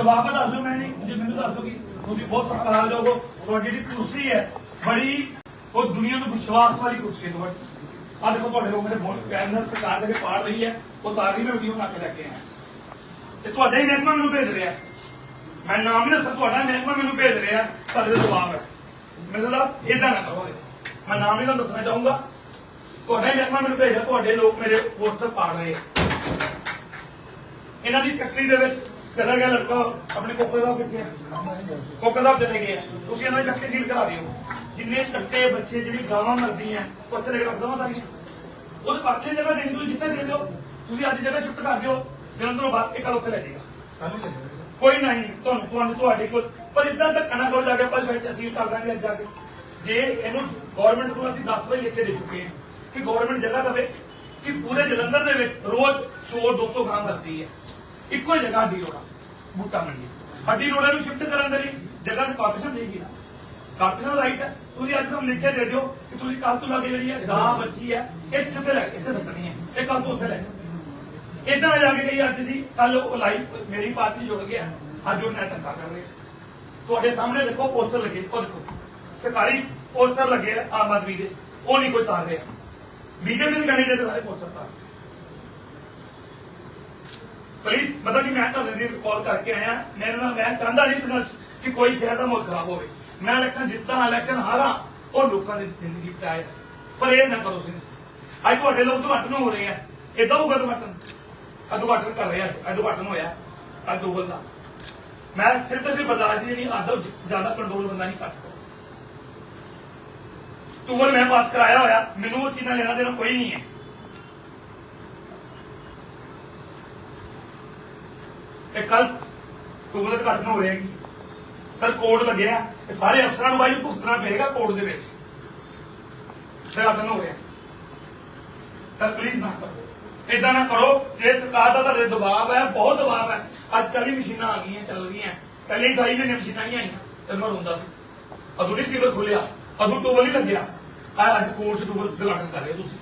ਜਵਾਬ ਦੱਸ ਦਿਓ ਮੈਂ ਜੇ ਮੈਨੂੰ ਦੱਸ ਦਿਓ ਕਿ ਤੁਸੀਂ ਬਹੁਤ ਸਤਿਕਾਰਯੋਗ ਹੋ ਤੁਹਾਡੀ ਜਿਹੜੀ ਕੁਰਸੀ ਹੈ, ਬੜੀ ਉਹ ਦੁਨੀਆ ਨੂੰ ਵਿਸ਼ਵਾਸ ਵਾਲੀ ਕੁਰਸੀ ਹੈ, ਤੁਹਾਡੀ। ਆ ਦੇਖੋ ਤੁਹਾਡੇ ਲੋਕ ਮੇਰੇ ਬਹੁਤ ਪੈਨਲ ਸਰਕਾਰ ਦੇ ਪਾੜ ਰਹੀ ਹੈ, ਉਹ ਤਾਰ ਮੈਂ ਵੀਡੀਓ ਬਣਾ ਕੇ ਲੈ ਕੇ ਆਇਆ। ਤੇ ਤੁਹਾਡਾ ਹੀ ਮਹਿਕਮਾ ਮੈਨੂੰ ਭੇਜ ਰਿਹਾ ਮੈਂ ਨਾਮ ਨਹੀਂ ਦੱਸਦਾ ਤੁਹਾਡਾ ਮਹਿਕਮਾ ਮੈਨੂੰ ਭੇਜ ਰਿਹਾ ਤੁਹਾਡੇ ਦਾ ਜਵਾਬ ਹੈ। ਮੇਰੇ ਨਾਲ ਇਦਾਂ ਨਾ ਕਰੋ ਮੈਂ ਨਾਮ ਨਹੀਂ ਦੱਸਣਾ ਚਾਹੂੰਗਾ। ਤੁਹਾਡਾ ਹੀ ਮਹਿਕਮਾ ਮੈਨੂੰ ਭੇਜ ਰਿਹਾ, ਤੁਹਾਡੇ ਲੋਕ ਮੇਰੇ ਪੋਸਟਰ ਪਾੜ ਰਹੇ ਇਹਨਾਂ ਦੀ ਫੈਕਟਰੀ ਦੇ ਵਿੱਚ ਚਲਾ ਗਿਆ ਲੜਕਾ ਆਪਣੇ ਕੋਕਰ ਦਾ ਕਿੱਥੇ ਕੋਕਰ ਦਾ ਚਲੇ ਗਏ ਆ। ਤੁਸੀਂ ਇਹਨਾਂ ਦੀ ਫੈਕਟਰੀ ਸੀਲ ਕਰਾ ਦਿਓ। ਜਿੰਨੇ ਕੱਟੇ ਬੱਚੇ ਜਿਹੜੀ ਗਾਵਾਂ ਮਰਦੀਆਂ ਉੱਥੇ ਲੈ ਕੇ ਰੱਖ ਦਵਾਂ ਸਾਰੀ ਉਹ ਪਰਚੇ ਜਗ੍ਹਾ ਦੇਣੀ ਤੁਸੀਂ ਜਿੱਥੇ ਦੇ ਦਿਓ। ਤੁਸੀਂ ਅੱਜ ਜਗ੍ਹਾ ਸ਼ਿਫਟ ਕਰ ਦਿਓ। ਜਲੰਧਰੋਂ ਬਾਅਦ ਇਹ ਕੱਲ ਉੱਥੇ ਲੈ ਜਾਏਗਾ। ਕੋਈ ਨਹੀਂ ਤੁਹਾਨੂੰ ਤੁਹਾਨੂੰ ਤੁਹਾਡੇ ਕੋਲ ਪਰ ਇਦਾਂ ਧੱਕਾ ਨਾ ਕਰੋ ਜਾ ਕੇ ਆਪਾਂ ਫਿਰ ਅਸੀਂ ਕਰ ਦਾਂਗੇ ਅੱਜ ਜਾ ਕੇ। ਜੇ ਇਹਨੂੰ ਗਵਰਨਮੈਂਟ ਕੋਲ ਅਸੀਂ 10 ਵਾਰੀ ਲਿਖ ਕੇ ਦੇ ਚੁੱਕੇ ਹਾਂ ਕਿ ਗਵਰਨਮੈਂਟ ਜਗ੍ਹਾ ਦੇਵੇ ਕਿ ਪੂਰੇ ਜਲੰਧਰ ਦੇ ਵਿੱਚ ਰੋਜ਼ 100 200 ਗ੍ਰਾਮ ਕਰਦੀ ਹੈ। ਇੱਕੋ ਹੀ ਜਗ੍ਹਾ ਦੀ ਰੋੜਾ, ਬੂਟਾ ਮੰਡੀ। ਹੱਡੀ ਰੋੜਾ ਨੂੰ ਸ਼ਿਫਟ ਕਰਨ ਦੇ ਲਈ ਜਗ੍ਹਾ ਦੀ ਕਾਰਪੋਰੇਸ਼ਨ ਦੇਗੀ ਨਾ ਕਾਰਪੋਰੇਸ਼ਨ ਰਾਈਟ ਹੈ। ਤੁਸੀਂ ਅੱਜ ਸਾਨੂੰ ਲਿਖ ਕੇ ਦੇ ਦਿਓ ਕਿ ਤੁਸੀਂ ਕੱਲ ਤੋਂ ਲੱਗੇ ਜਿਹੜੀ ਹੈ, ਗਾਂ ਬੱਚੀ ਹੈ, ਇਹ ਇੱਥੇ ਲੈ ਕੇ ਇੱਥੇ ਸੱਟਣੀ ਹੈ। ਇਹ ਕੱਲ ਤੋਂ ਉੱਥੇ ਲੈ ਇਦਾਂ ਜਾ ਕੇ ਗਈ ਅੱਜ ਜੀ ਕੱਲ ਉਹ ਲਾਈਵ ਮੇਰੀ ਪਾਰਟੀ ਜੁੜ ਗਿਆ। ਅੱਜ ਉਹ ਨੈਟ ਧੱਕਾ ਕਰ ਰਹੇ। ਤੁਹਾਡੇ ਸਾਹਮਣੇ ਦੇਖੋ ਪੋਸਟਰ ਲੱਗੇ, ਉਹ ਦੇਖੋ। ਸਰਕਾਰੀ ਪੋਸਟਰ ਲੱਗੇ ਆਮ ਆਦਮੀ ਦੇ। ਉਹ ਨਹੀਂ ਕੋਈ ਤਾਰ ਰਿਹਾ। ਬੀਜੇਪੀ ਦੇ ਕੈਂਡੀਡੇਟ ਸਾਰੇ ਪੋਸਟਰ ਤਾਰ ਪਲੀਜ਼ ਮਤਲਬ ਕਿ ਮੈਂ ਤੁਹਾਨੂੰ ਦੀ ਕਾਲ ਕਰਕੇ ਆਇਆ। ਮੇਰੇ ਨਾਲ ਮੈਂ ਚਾਹੁੰਦਾ ਨਹੀਂ ਸੰਘਰਸ਼ ਕਿ ਕੋਈ ਸ਼ਹਿਰ ਦਾ ਮਾਹੌਲ ਖਰਾਬ ਹੋਵੇ। ਮੈਂ ਇਲੈਕਸ਼ਨ ਜਿੱਤਾਂ ਇਲੈਕਸ਼ਨ ਹਾਰਾਂ, ਉਹ ਲੋਕਾਂ ਦੀ ਜ਼ਿੰਦਗੀ ਪਿਆਏ ਪਰ ਇਹ ਨਾ ਕਰੋ ਸਿੰਘ ਅੱਜ ਤੁਹਾਡੇ ਲੋਕ ਉਦਘਾਟਨ ਹੋ ਰਹੇ ਆ। ਇਦਾਂ ਹੋਊਗਾ ਉਦਘਾਟਨ? ਉਦਘਾਟਨ ਕਰ ਰਹੇ ਆ ਅੱਜ। ਉਦਘਾਟਨ ਹੋਇਆ। ਅੱਜ ਦੋ ਬੰਦਾ। ਮੈਂ ਸਿਰਫ ਤੇ ਸਿਰਫ ਬਰਦਾਸ਼ਤ ਹੀ ਨਹੀਂ ਜ਼ਿਆਦਾ ਕੰਟਰੋਲ ਬੰਦਾ ਨਹੀਂ ਕਰ ਸਕਦਾ। ਟੂਬਲ ਮੈਂ ਪਾਸ ਕਰਾਇਆ ਹੋਇਆ। ਮੈਨੂੰ ਉਹ ਚੀਜ਼ਾਂ ਲੈਣਾ ਦੇਣਾ ਕੋਈ ਨਹੀਂ ਹੈ। ਇਹ ਕੱਲ ਟੂਬਲ ਘਟਨ ਹੋ ਰਿਹਾ ਸਰ ਕੋਡ ਲੱਗਿਆ। ਇਹ ਸਾਰੇ ਅਫਸਰਾਂ ਨੂੰ ਬਾਈ ਨੂੰ ਭੁਗਤਣਾ ਪਏਗਾ ਕੋਡ ਦੇ ਵਿੱਚ। ਸਰ ਆਦਨ ਹੋ ਰਿਹਾ ਸਰ ਪਲੀਜ਼ ਨਾ ਕਰੋ। ਇਦਾਂ ਨਾ ਕਰੋ। ਜੇ ਸਰਕਾਰ ਦਾ ਤੁਹਾਡੇ ਦਬਾਅ ਹੈ, ਬਹੁਤ ਦਬਾਅ ਹੈ। ਅੱਜ 40 ਮਸ਼ੀਨਾਂ ਆ ਗਈਆਂ, ਚੱਲ ਰਹੀਆਂ। ਪਹਿਲੇ 28 ਮਹੀਨੇ ਮਸ਼ੀਨਾਂ ਨਹੀਂ ਆਈਆਂ। ਤੇ ਮੈਂ ਰੋਂਦਾ ਸੀ ਅਦੋਂ ਨਹੀਂ ਸੀਵਰ ਖੋਲਿਆ ਅਦੋਂ ਟੂਬਲ ਨਹੀਂ ਲੱਗਿਆ। ਅੱਜ ਕੋਰਟ ਚ ਟੂਬਲ ਦਲਾਟਨ ਕਰ ਰਹੇ ਹੋ ਤੁਸੀਂ।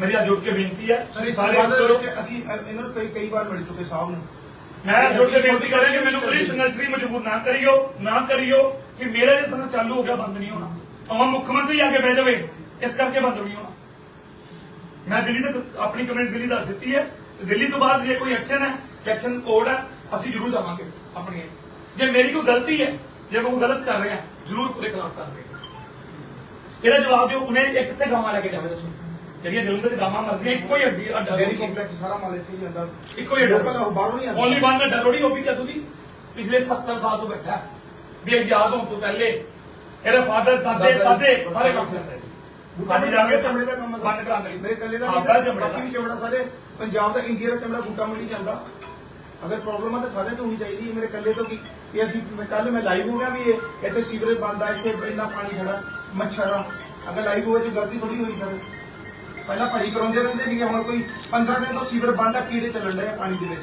ਮੇਰੀ ਅੱਜ ਜੁੜ ਕੇ ਬੇਨਤੀ ਹੈ ਸਰ ਇਸ ਸਾਰੇ ਸੰਬੰਧ ਦੇ ਵਿੱਚ ਅਸੀਂ ਅ, ਇਹਨਾਂ ਨੂੰ ਕਈ ਕਈ ਵਾਰ ਮਿਲ ਚੁੱਕੇ ਸਾਹਿਬ ਨੂੰ। ਮੈਂ ਜੁੜ ਕੇ ਬੇਨਤੀ ਕਰ ਰਿਹਾ ਕਿ ਮੈਨੂੰ ਪਲੀਜ਼ ਸੰਘਰਸ਼ਰੀ ਮਜਬੂਰ ਨਾ ਕਰਿਓ ਨਾ ਕਰਿਓ ਕਿ ਮੇਰਾ ਜੇ ਸੰਘਰਸ਼ ਚਾਲੂ ਹੋ ਗਿਆ ਬੰਦ ਨਹੀਂ ਹੋਣਾ। ਭਾਵੇਂ ਮੁੱਖ ਮੰਤਰੀ ਆ ਕੇ ਬਹਿ ਜਾਵੇ ਇਸ ਕਰਕੇ ਬੰਦ ਨਹੀਂ ਹੋਣਾ। ਮੈਂ ਦਿੱਲੀ ਤੱਕ ਆਪਣੀ ਕਮਿਊਨਿਟੀ ਦਿੱਲੀ ਦੱਸ ਦਿੱਤੀ ਹੈ ਤੇ ਦਿੱਲੀ ਤੋਂ ਬਾਅਦ ਜੇ ਕੋਈ ਐਕਸ਼ਨ ਹੈ ਐਕਸ਼ਨ ਕੋਡ ਹੈ ਅਸੀਂ ਜ਼ਰੂਰ ਜਾਵਾਂਗੇ ਆਪਣੀ ਜੇ ਮੇਰੀ ਕੋਈ ਗਲਤੀ ਹੈ ਜੇ ਮੈਂ ਕੋਈ ਗਲਤ ਕਰ ਰਿਹਾ ਜ਼ਰੂਰ ਉਹਦੇ ਖਿਲਾਫ ਕਾਰਵਾਈ ਇਹਦਾ ਜਵਾਬ ਦਿਓ ਉਹਨੇ ਇੱਕ ਕਿੱਥੇ ਗਾਵਾਂ ਲੈ ਕੇ ਜਾਵੇ ਦੱਸੋ। ਜਿਹੜੀਆਂ ਜਲੰਧਰ ਦੇ ਗਾਵਾਂ ਮਰਦੀਆਂ ਇੱਕੋ ਹੀ ਅੱਡੀ ਅੱਡਾ ਡੇਰੀ। ਕੰਪਲੈਕਸ ਸਾਰਾ ਮਾਲ ਇੱਥੇ ਹੀ ਆਂਦਾ ਇੱਕੋ ਹੀ ਅੱਡਾ। ਲੋਕਲ ਬਾਹਰੋਂ ਨਹੀਂ ਆਉਂਦਾ। ਓਨਲੀ ਵਨ ਅੱਡਾ। ਰੋੜੀ ਉਹ ਵੀ ਕਦੋਂ ਦੀ। ਪਿਛਲੇ 70 ਸਾਲ ਤੋਂ ਬੈਠਾ ਹੈ। ਦੇਸ਼ ਆਜ਼ਾਦ ਹੋਣ ਤੋਂ ਪਹਿਲੇ ਇਹਦੇ ਫਾਦਰ ਦਾਦੇ ਦਾਦਾ ਸਾਰੇ ਕੰਮ ਕਰਦੇ ਸੀ। ਬੂਟਾ ਅੱਜ ਜਾ ਕੇ ਚਮੜੇ ਦਾ ਕੰਮ ਬੰਦ ਕਰਾ ਦੇ ਮੇਰੇ ਕੱਲੇ ਦਾ ਨਹੀਂ ਚਮੜੇ ਦਾ। ਬਾਕੀ ਵੀ ਚਮੜਾ ਸਾਰੇ ਪੰਜਾਬ ਦਾ ਇੰਡੀਆ ਦਾ ਚਮੜਾ ਬੂਟਾ ਮੰਡੀ ਜਾਂਦਾ ਅਗਰ ਪ੍ਰੋਬਲਮ ਆ ਤਾਂ ਸਾਰੇ ਤੋਂ ਹੋਣੀ ਚਾਹੀਦੀ ਹੈ। ਮੇਰੇ ਕੱਲੇ ਤੋਂ ਕੀ ਕਿ ਅਸੀਂ ਕੱਲ ਮੈਂ ਲਾਈਵ ਹੋ ਗਿਆ ਵੀ ਇਹ ਇੱਥੇ ਸੀਵਰੇਜ ਬੰਦ ਆ ਇੱਥੇ ਇੰਨਾ ਪਾਣੀ ਖੜਾ ਮੱਛਰ। ਆ ਅਗਰ ਲਾਈਵ ਹੋਏ ਤਾਂ ਗਲਤੀ ਥੋੜੀ ਹੋਈ ਸਰ। ਪਹਿਲਾਂ ਭਰੀ ਕਰਾਉਂਦੇ ਰਹਿੰਦੇ ਸੀਗੇ ਹੁਣ ਕੋਈ 15 ਦਿਨ ਤੋਂ ਸੀਵਰ ਬੰਦ ਆ ਕੀੜੇ ਚੱਲਣ ਡਏ ਆ ਪਾਣੀ ਦੇ ਵਿੱਚ।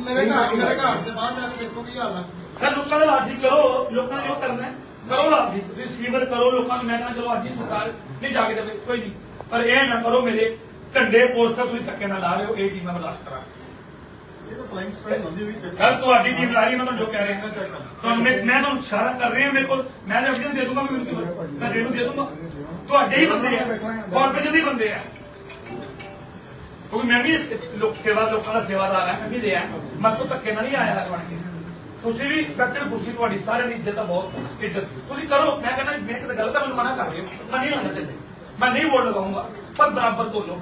ਮੇਰੇ ਘਰ ਮੇਰੇ ਘਰ ਦੇ ਬਾਹਰ ਜਾ ਕੇ ਦੇਖੋ ਕੀ ਹਾਲ ਆ। ਸਰ ਲੋਕਾਂ ਦਾ ਹੀ ਕਰੋ ਲੋਕਾਂ ਨੇ ਜੋ ਕਰਨਾ ਹੈ, ਕਰੋ ਹੀ ਤੁਸੀਂ ਸੀਵਰ ਕਰੋ ਲੋਕਾਂ ਨੂੰ ਮੈਂ ਕਹਿੰਦਾ ਚਲੋ ਅੱਜ ਹੀ ਸਰਕਾਰ ਨਹੀਂ ਜਾ ਕੇ ਦੇਵੇ ਕੋਈ ਨਹੀਂ। ਪਰ ਇਹ ਨਾ ਕਰੋ ਮੇਰੇ ਝੰਡੇ ਪੋਸਟਰ ਤੁਸੀਂ ਧੱਕੇ ਨਾਲ ਲਾ ਰਹੇ ਹੋ ਇਹ ਚੀਜ਼ ਮੈਂ ਬਰਦਾਸ਼ਤ ਕਰਾਂ ਇਹ ਤਾਂ ਫਲਾਈਂਗ ਸਪਰੈਡ ਹੁੰਦੀ ਹੋਈ ਸਰ ਤੁਹਾਡੀ ਟੀਮ ਲਾ ਰਹੀ ਹੈ, ਮੈਂ ਤੁਹਾਨੂੰ ਜੋ ਕਹਿ ਰਿਹਾ। ਤੁਹਾਨੂੰ ਮੈਂ ਮੈਂ ਤੁਹਾਨੂੰ ਇਸ਼ਾਰਾ ਕਰ ਰਿਹਾ ਮੇਰੇ ਕੋਲ ਮੈਂ ਤਾਂ ਐਵੀਡੈਂਸ ਦੇ ਦੂੰਗਾ ਵੀ ਮੈਨੂੰ ਕਿਉਂ- ਮੈਂ ਦੇ ਨੂੰ ਦੇ ਦੂੰਗਾ। ਤੁਹਾਡੇ ਹੀ ਬੰਦੇ ਆ। ਕਾਰਪੋਰੇਸ਼ਨ ਦੇ ਹੀ ਬੰਦੇ ਆ। ਕਿਉਂਕਿ ਮੈਂ ਵੀ ਲੋਕ ਸੇਵਾ ਲੋਕਾਂ ਦਾ ਸੇਵਾਦਾਰ ਹਾਂ ਮੈਂ ਵੀ ਰਿਹਾ। ਮੈਂ ਤੋਂ ਧੱਕੇ ਨਾਲ ਨਹੀਂ ਆਇਆ ਹੈ ਬਣ ਕੇ। ਤੁਸੀਂ ਵੀ ਐਕਸਪੈਕਟਡ ਕੁਰਸੀ ਤੁਹਾਡੀ ਸਾਰਿਆਂ ਦੀ ਇੱਜ਼ਤ ਆ, ਬਹੁਤ ਇੱਜ਼ਤ। ਤੁਸੀਂ ਕਰੋ, ਮੈਂ ਕਹਿੰਦਾ ਮੇਰੇ ਕਿਤੇ ਗਲਤ ਹੈ ਮੈਨੂੰ ਮਨਾ ਕਰ ਦਿਓ। ਮੈਂ ਨਹੀਂ ਆਉਣਾ ਚਾਹੁੰਦਾ। ਮੈਂ ਨਹੀਂ ਵੋਟ ਲਗਾਉਂਗਾ, ਪਰ ਬਰਾਬਰ ਤੋਲੋ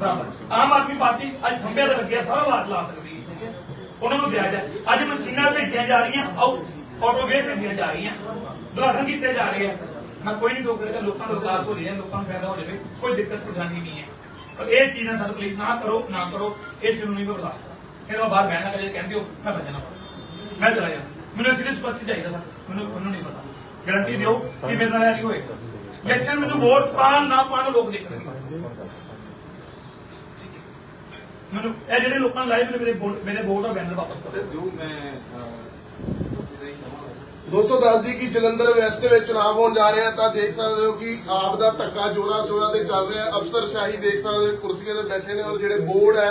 ਬਰਾਬਰ। ਆਮ ਆਦਮੀ ਪਾਰਟੀ ਅੱਜ ਖੰਭੇ ਤੇ ਲੱਗਿਆ, ਸਾਰਾ ਵਾਟ ਲਾ ਸਕਦੀ ਹੈ। ਉਹਨਾਂ ਨੂੰ ਜਾਇਜ਼ ਹੈ ਅੱਜ ਮਸ਼ੀਨਾਂ ਭੇਜੀਆਂ ਜਾ ਰਹੀਆਂ ਆਉ ਆਟੋ ਵੇ ਭੇਜੀਆਂ ਜਾ ਰਹੀਆਂ। ਉਦਘਾਟਨ ਕੀਤੇ ਜਾ ਰਹੇ ਆ। ਮੈਂ ਕੋਈ ਨਹੀਂ ਟੋਕ ਰਿਹਾ ਲੋਕਾਂ ਦਾ ਵਿਕਾਸ ਹੋ ਰਿਹਾ ਲੋਕਾਂ ਨੂੰ ਫਾਇਦਾ ਹੋ ਜਾਵੇ, ਕੋਈ ਦਿੱਕਤ, ਪਰੇਸ਼ਾਨੀ ਨਹੀਂ ਹੈ। ਪਰ ਇਹ ਚੀਜ਼ਾਂ ਸਰ ਪਲੀਜ਼ ਨਾ ਕਰੋ ਨਾ ਕਰੋ, ਇਹ ਚੀਜ਼ ਨੂੰ ਨਹੀਂ ਮੈਂ ਬਰਦਾਸ਼ਤ ਕਰਾਂ। ਫਿਰ ਉਹ ਬਾਹਰ ਬਹਿਣਾ ਕਰੇ ਕਹਿੰਦੇ ਹੋ, ਮੈਂ ਭੱਜਣਾ ਮੈਂ ਚਲਾ ਜਾ ਮੈਨੂੰ ਇਸ ਸਪਸ਼ਟ ਚਾਹੀਦਾ ਸਰ। ਮੈਨੂੰ ਮੈਨੂੰ ਨਹੀਂ ਪਤਾ। ਗਾਰੰਟੀ ਦਿਓ ਕਿ ਮੇਰੇ ਨਾਲ ਇਹ ਨਹੀਂ ਹੋਏਗਾ। ਇਲੈਕਸ਼ਨ ਮੈਨੂੰ ਵੋਟ ਪਾਣ ਨਾ ਪਾਣ ਲੋਕ ਦੇਖਣਗੇ। ਮੈਨੂੰ ਇਹ ਜਿਹੜੇ ਲੋਕਾਂ ਨੇ ਲਾਏ, ਮੇਰੇ ਮੇਰੇ ਵੋਟ ਮੇਰੇ ਬੈਨਰ ਵਾਪਸ ਕਰੋ। ਜੋ ਮੈਂ ਦੋਸਤੋ ਦੱਸਦੀ ਕਿ ਜਲੰਧਰ ਵੈਸਟ ਵਿੱਚ ਚੁਣਾਵ ਹੋਣ ਜਾ ਰਹੇ ਤਾਂ ਦੇਖ ਸਕਦੇ ਹੋ ਕਿ ਆਪ ਦਾ ਧੱਕਾ ਜੋਰਾ ਸ਼ੋਰਾ ਤੇ ਚੱਲ ਰਿਹਾ ਹੈ। ਅਫਸਰਸ਼ਾਹੀ ਦੇਖ ਸਕਦੇ ਹੋ ਕੁਰਸੀਆਂ ਤੇ ਬੈਠੇ ਨੇ ਔਰ ਜਿਹੜੇ ਬੋਰਡ ਹੈ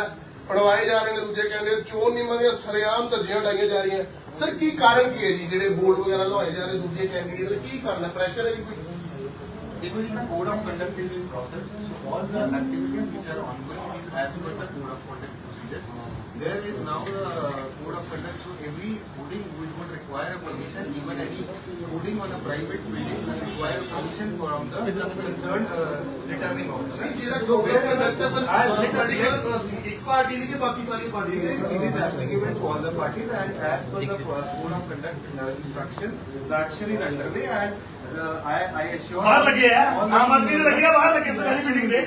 ਪੜਵਾਏ ਜਾ ਰਹੇ ਨੇ। ਦੂਜੇ ਕਹਿੰਦੇ ਚੋਣ ਨਿਯਮਾਂ ਦੀਆਂ ਸਰੇਆਮ ਧੱਜੀਆਂ ਉਡਾਈਆਂ ਜਾ ਰਹੀਆਂ। ਸਰ ਕੀ ਕਾਰਨ ਕੀ ਹੈ ਜੀ ਜਿਹੜੇ ਬੋਰਡ ਵਗੈਰਾ ਲਵਾਏ ਜਾ ਰਹੇ ਦੂਜੇ ਕੈਂਡੀਡੇਟ ਦੇ ਕੀ ਕਾਰਨ ਹੈ? ਪ੍ਰੈਸ਼ਰ ਹੈ ਜੀ ਕੋਈ? Because the code of conduct is in process, so all the activities which are ongoing is as per the code of conduct. Now the code of conduct, so every voting will would require a permission, even any voting on a private building will require permission from the concerned uh, returning officer. So code where as It is, it is applicable to all the parties and as per the code of conduct uh, instructions, the action is underway and uh, I, I assure. ਬਾਹਰ ਲੱਗੇ ਆ all the Aam Aadmi ਦੇ ਲੱਗੇ ਆ ਬਾਹਰ ਲੱਗੇ ਸਰਕਾਰੀ building ਦੇ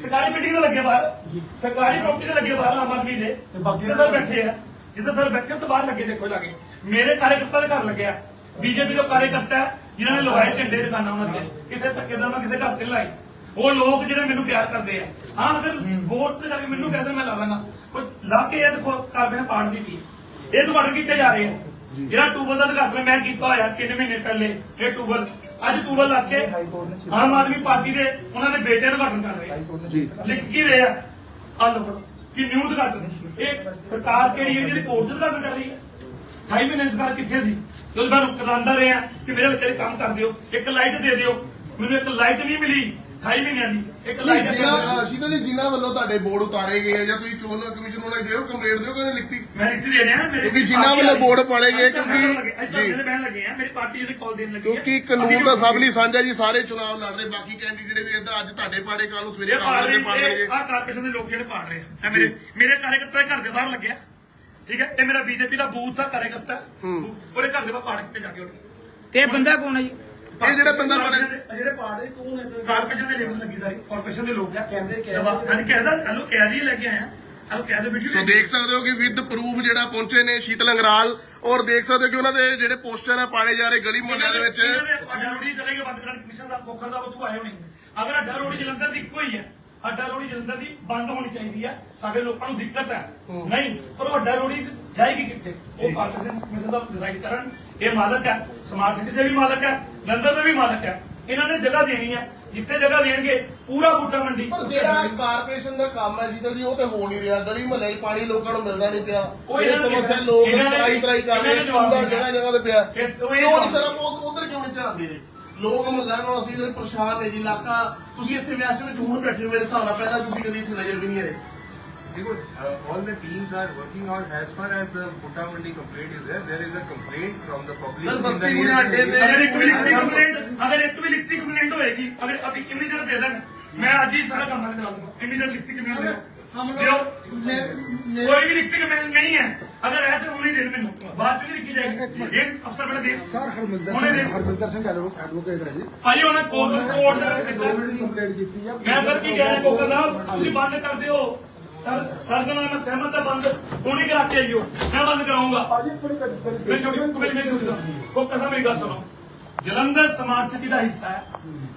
ਸਰਕਾਰੀ ਬਿਲਡਿੰਗ ਦੇ ਲੱਗੇ ਬਾਹਰ। ਸਰਕਾਰੀ ਪ੍ਰਾਪਰਟੀ ਦੇ ਲੱਗੇ ਬਾਹਰ ਆਮ ਆਦਮੀ ਦੇ। ਬਾਕੀ ਸਰ ਬੈਠੇ ਆ। ਜਿੱਦਾਂ ਸਰ ਬੈਠੇ ਉੱਥੇ ਬਾਹਰ ਲੱਗੇ ਦੇਖੋ ਜਾ ਕੇ। ਮੇਰੇ ਕਾਰਜਕਰਤਾ ਦੇ ਘਰ ਲੱਗਿਆ। ਬੀਜੇਪੀ ਦਾ ਕਾਰਜਕਰਤਾ ਜਿਨ੍ਹਾਂ ਨੇ ਲਵਾਏ ਝੰਡੇ ਦੁਕਾਨਾਂ ਉਹਨਾਂ ਦੀਆਂ ਕਿਸੇ ਧੱਕੇ ਦਾ ਮੈਂ ਕਿਸੇ ਘਰ ਤੇ ਲਾਈ ਉਹ ਲੋਕ ਜਿਹੜੇ ਮੈਨੂੰ ਪਿਆਰ ਕਰਦੇ ਆ। ਹਾਂ ਅਗਰ ਵੋਟ ਤੇ ਕਰਕੇ ਮੈਨੂੰ ਕਹਿੰਦੇ ਮੈਂ ਲਾ ਲਾਂਗਾ ਉਹ ਲਾ ਕੇ ਇਹ ਦੇਖੋ ਘਰ ਮੈਂ ਪਾੜ ਦੀ ਇਹ ਉਦਘਾਟਨ ਕੀਤੇ ਜਾ ਰਹੇ ਆ? ਜਿਹੜਾ ਟੂਬਲ ਦਾ ਉਦਘਾਟਨ ਮੈਂ ਕੀਤਾ ਹੋਇਆ 3 ਮਹੀਨੇ ਪਹਿਲੇ ਇਹ ਟੂਬਲ। ਅੱਜ ਟੂਬਲ ਲਾ ਕੇ ਆਮ ਆਦਮੀ ਪਾਰਟੀ ਦੇ ਉਹਨਾਂ ਦੇ ਬੇਟੇ ਦਾ ਉਦਘਾਟਨ ਕਰ ਰਹੇ ਆ। ਲਿਖ ਕੀ ਰਹੇ ਆ? ਆ ਲੋ ਕਿ ਨਿਊ ਉਦਘਾਟਨ। ਇਹ ਸਰਕਾਰ ਕਿਹੜੀ ਹੈ ਜਿਹੜੀ ਕੋਰਟ ਦਾ ਉਦਘਾਟਨ ਕਰ ਰਹੀ ਹੈ? 28 ਮਹੀਨੇ ਸਰਕਾਰ ਕਿੱਥੇ ਸੀ? ਜਦੋਂ ਮੈਂ ਕਰਾਂਦਾ ਰਿਹਾ ਕਿ ਮੇਰੇ ਤੇਰੇ ਕੰਮ ਕਰ ਦਿਓ ਇੱਕ ਲਾਈਟ ਦੇ ਦਿਓ। ਮੈਨੂੰ ਇੱਕ ਲਾਈਟ ਨਹੀਂ ਮਿਲੀ 28 ਮਹੀਨਿਆਂ ਦੀ। ਇੱਕ ਲਾਈਟ ਜਿਨ੍ਹਾਂ ਸ਼ੀਤਾ ਜੀ ਜਿਨ੍ਹਾਂ ਵੱਲੋਂ ਤੁਹਾਡੇ ਬੋਰਡ ਉਤਾਰੇ ਗਏ ਆ ਜਾਂ ਤੁਸੀਂ ਚੋਣ ਕਮਿਸ਼ਨ ਨੂੰ ਦਿਓ ਕੰਪਲੇਂਟ ਦਿਓ ਕਿ ਲਿਖਤੀ। ਮੈਂ ਲਿਖ ਦੇ ਰਿਹਾ ਮੇਰੇ ਕਿਉਂਕਿ ਜਿਨ੍ਹਾਂ ਵੱਲੋਂ ਬੋਰਡ ਪਾੜੇ ਗਏ ਕਿਉਂਕਿ- ਜੀ ਜੀ। ਮੇਰੇ ਬਹਿਣ ਲੱਗੇ ਆ ਮੇਰੀ ਪਾਰਟੀ ਜਿਹੜੀ ਕਾਲ ਦੇਣ ਲੱਗੀ ਕਿਉਂਕਿ ਕਾਨੂੰਨ ਦਾ ਸਭ ਲਈ ਸਾਂਝਾ ਜੀ ਸਾਰੇ ਚੁਣਾਵ ਲੜ ਰਹੇ ਬਾਕੀ ਕੈਂਡੀਡੇਟ ਵੀ ਏਦਾਂ ਅੱਜ ਤੁਹਾਡੇ ਪਾੜੇ ਕੱਲ ਨੂੰ ਸਵੇਰੇ ਇਹ ਪਾੜ ਕਾਂਗਰਸ ਦੇ ਪਾੜ ਰਹੇ ਰਹੇ ਆ ਕਾਰਪੋਰੇਸ਼ਨ ਦੇ ਲੋਕ ਜਿਹੜੇ ਪਾੜ ਰਹੇ ਆ। ਇਹ ਮੇਰੇ ਮੇਰੇ ਕਾਰਜਕਰਤਾ ਦੇ ਘਰ ਦੇ ਬਾਹਰ ਲੱਗਿਆ। ਠੀਕ ਹੈ? ਇਹ ਮੇਰਾ ਬੀਜੇਪੀ ਦਾ ਬੂਥ ਆ ਕਾਰਜਕਰਤਾ। ਉਹਦੇ ਘਰ ਦੇ ਬਾਹਰ ਪਾੜ ਕੇ ਜਾ ਕੇ ਉੱਠ ਤੇ ਇਹ ਬੰਦਾ ਕੌਣ ਹੈ ਜੀ? ਇਹ ਜਿਹੜਾ ਬੰਦਾ ਪਾੜੇ ਜਿਹੜੇ ਪਾੜੇ ਕੌਣ ਹੈ ਸਰ ਕਾਰਪੋਰੇਸ਼ਨ ਦੇ ਲੇਬਰ ਲੱਗੀ ਸਾਰੀ। ਕਾਰਪੋਰੇਸ਼ਨ ਦੇ ਲੋਕ ਆ। ਹਾਂਜੀ ਕਹਿਦਾ ਹਲੋ ਕਹਿ ਦੀ ਲੈ ਕੇ ਆਇਆ ਹਲੋ ਕਹਿ ਦੇ ਵੀਡੀਓ ਸੋ ਦੇਖ ਸਕਦੇ ਹੋ ਕਿ ਵਿਦ ਪ੍ਰੂਫ ਜਿਹੜਾ ਪਹੁੰਚੇ ਨੇ ਸ਼ੀਤਲ ਅੰਗਰਾਲ ਔਰ ਦੇਖ ਸਕਦੇ ਹੋ ਕਿ ਉਹਨਾਂ ਦੇ ਜਿਹੜੇ ਪੋਸਟਰ ਆ ਪਾੜੇ ਜਾ ਰਹੇ ਗਲੀ ਮੁਹੱਲਿਆਂ ਦੇ ਵਿੱਚ। ਰੋੜੀ ਚਲੇਗਾ ਬੰਦ ਕਰਨ ਕਮਿਸ਼ਨ ਦਾ ਖੋਖਰ ਦਾ ਉੱਥੋਂ ਆਏ ਹੋਣੇ। ਅਗਰ ਅੱਡਾ ਰੋੜੀ ਜਲੰਧਰ ਦੀ ਇੱਕੋ ਹੀ ਹੈ ਅੱਡਾ ਰੋੜੀ ਜਲੰਧਰ ਦੀ ਬੰਦ ਹੋਣੀ ਚਾਹੀਦੀ ਹੈ ਸਾਡੇ ਲੋਕਾਂ ਨੂੰ ਦਿੱਕਤ ਹੈ। ਨਹੀਂ ਪਰ ਉਹ ਅੱਡਾ ਰੋੜੀ ਜਾਏਗੀ ਕਿੱਥੇ? ਉਹ ਕਾਰਪੋਰੇਸ਼ਨ ਕਮਿਸ਼ਨ ਦਾ ਡਿਸਾਈਡ ਕਰਨ। ਇਹ ਮਾਲਕ ਹੈ ਸਮਾਰਟ ਸਿਟੀ ਦੇ ਵੀ ਮਾਲਕ ਹੈ ਜਲੰਧਰ ਦੇ ਵੀ ਮਾਲਕ ਹੈ। ਇਹਨਾਂ ਨੇ ਜਗ੍ਹਾ ਦੇਣੀ ਹੈ ਜਿੱਥੇ ਜਗ੍ਹਾ ਦੇਣਗੇ ਪੂਰਾ ਬੂਟਾ ਮੰਡੀ। ਪਰ ਜਿਹੜਾ ਕਾਰਪੋਰੇਸ਼ਨ ਦਾ ਕੰਮ ਹੈ ਜਿਹਦਾ ਜੀ ਉਹ ਤੇ ਹੋ ਨਹੀਂ ਰਿਹਾ। ਗਲੀ ਮੁਹੱਲੇ ਪਾਣੀ ਲੋਕਾਂ ਨੂੰ ਮਿਲਦਾ ਨਹੀਂ ਪਿਆ। ਉਹ ਇਹ ਸਮੱਸਿਆ ਲੋਕ ਤਰਾਈ ਤਰਾਈ ਕਰ ਰਹੇ ਪੂਰਾ। ਜਗ੍ਹਾ ਜਗ੍ਹਾ ਤੇ ਪਿਆ। ਉਹ ਨਹੀਂ ਸਰ ਆਪਾਂ ਉਧਰ ਕਿਉਂ ਨਹੀਂ ਧਿਆਨ ਦੇ ਰਹੇ? ਲੋਕ ਮੁਹੱਲਾ ਨੂੰ ਅਸੀਂ ਪਰੇਸ਼ਾਨ ਨੇ ਜੀ ਇਲਾਕਾ ਤੁਸੀਂ ਇੱਥੇ ਵੈਸੇ ਵਿੱਚ ਹੁਣ ਬੈਠੇ ਹੋ ਮੇਰੇ ਹਿਸਾਬ ਨਾਲ ਪਹਿਲਾਂ ਤੁਸੀਂ ਕਦੀ ਇੱਥੇ ਨਜ਼ਰ ਵੀ ਨਹੀਂ ਆਏ। Because uh, all the teams are working out as far as the Butta Mandi complaint is there. There is a complaint from the public. Sir, in the Basti near बुनियाद दे दे। अगर एक भी लिखती पूरी- कंप्लेंट अगर एक भी लिखती कंप्लेंट होएगी अगर अभी इमीडिएट दे देना मैं आज ही सारा काम करा दूंगा इमीडिएट लिखती कंप्लेंट दे हम दो लोग कोई भी लिखती कंप्लेंट नहीं है अगर है तो उन्हें दे मैंने बाद में लिखी जाएगी एक अफसर बड़ा देख ਸਰ ਹਰਮਿੰਦਰ ਉਹਨੇ ਸਿੰਘ ਦੇ ਹਰਮਿੰਦਰ ਸਿੰਘ ਐਡਵੋਕੇਟ ਹੈ ਜੀ ਭਾਜੀ ਉਹਨੇ ਕੋਰਟ ਕੋਰਟ ਦੇ ਵਿੱਚ ਦੋ ਦਿੱਤਾ। ਮਿੰਟ ਦੀ ਕੰਪਲੇਂਟ ਕੀਤੀ ਆ ਮੈਂ ਸਰ ਕੀ ਕਹਿ ਰਿਹਾ ਕੋਕਰ ਸਾਹਿਬ ਤੁਸੀਂ ਬੰਦ ਕਰ ਦਿਓ ਸਰ ਸਰ ਦੇ ਨਾਲ ਮੈਂ ਸਹਿਮਤ ਹਾਂ ਬੰਦ ਹੁਣੀ ਕਰਾ ਕੇ ਆਈਓ। ਮੈਂ ਬੰਦ ਕਰਾਉਂਗਾ ਭਾਜੀ ਥੋੜੀ ਮੈਂ ਛੋਟੀ ਮੇਰੀ ਮੇਰੀ ਛੋਟੀ ਕੋ ਕਸਾ ਮੇਰੀ ਗੱਲ ਸੁਣੋ। ਜਲੰਧਰ ਸਮਾਰਟ ਸਿਟੀ ਦਾ ਹਿੱਸਾ ਹੈ।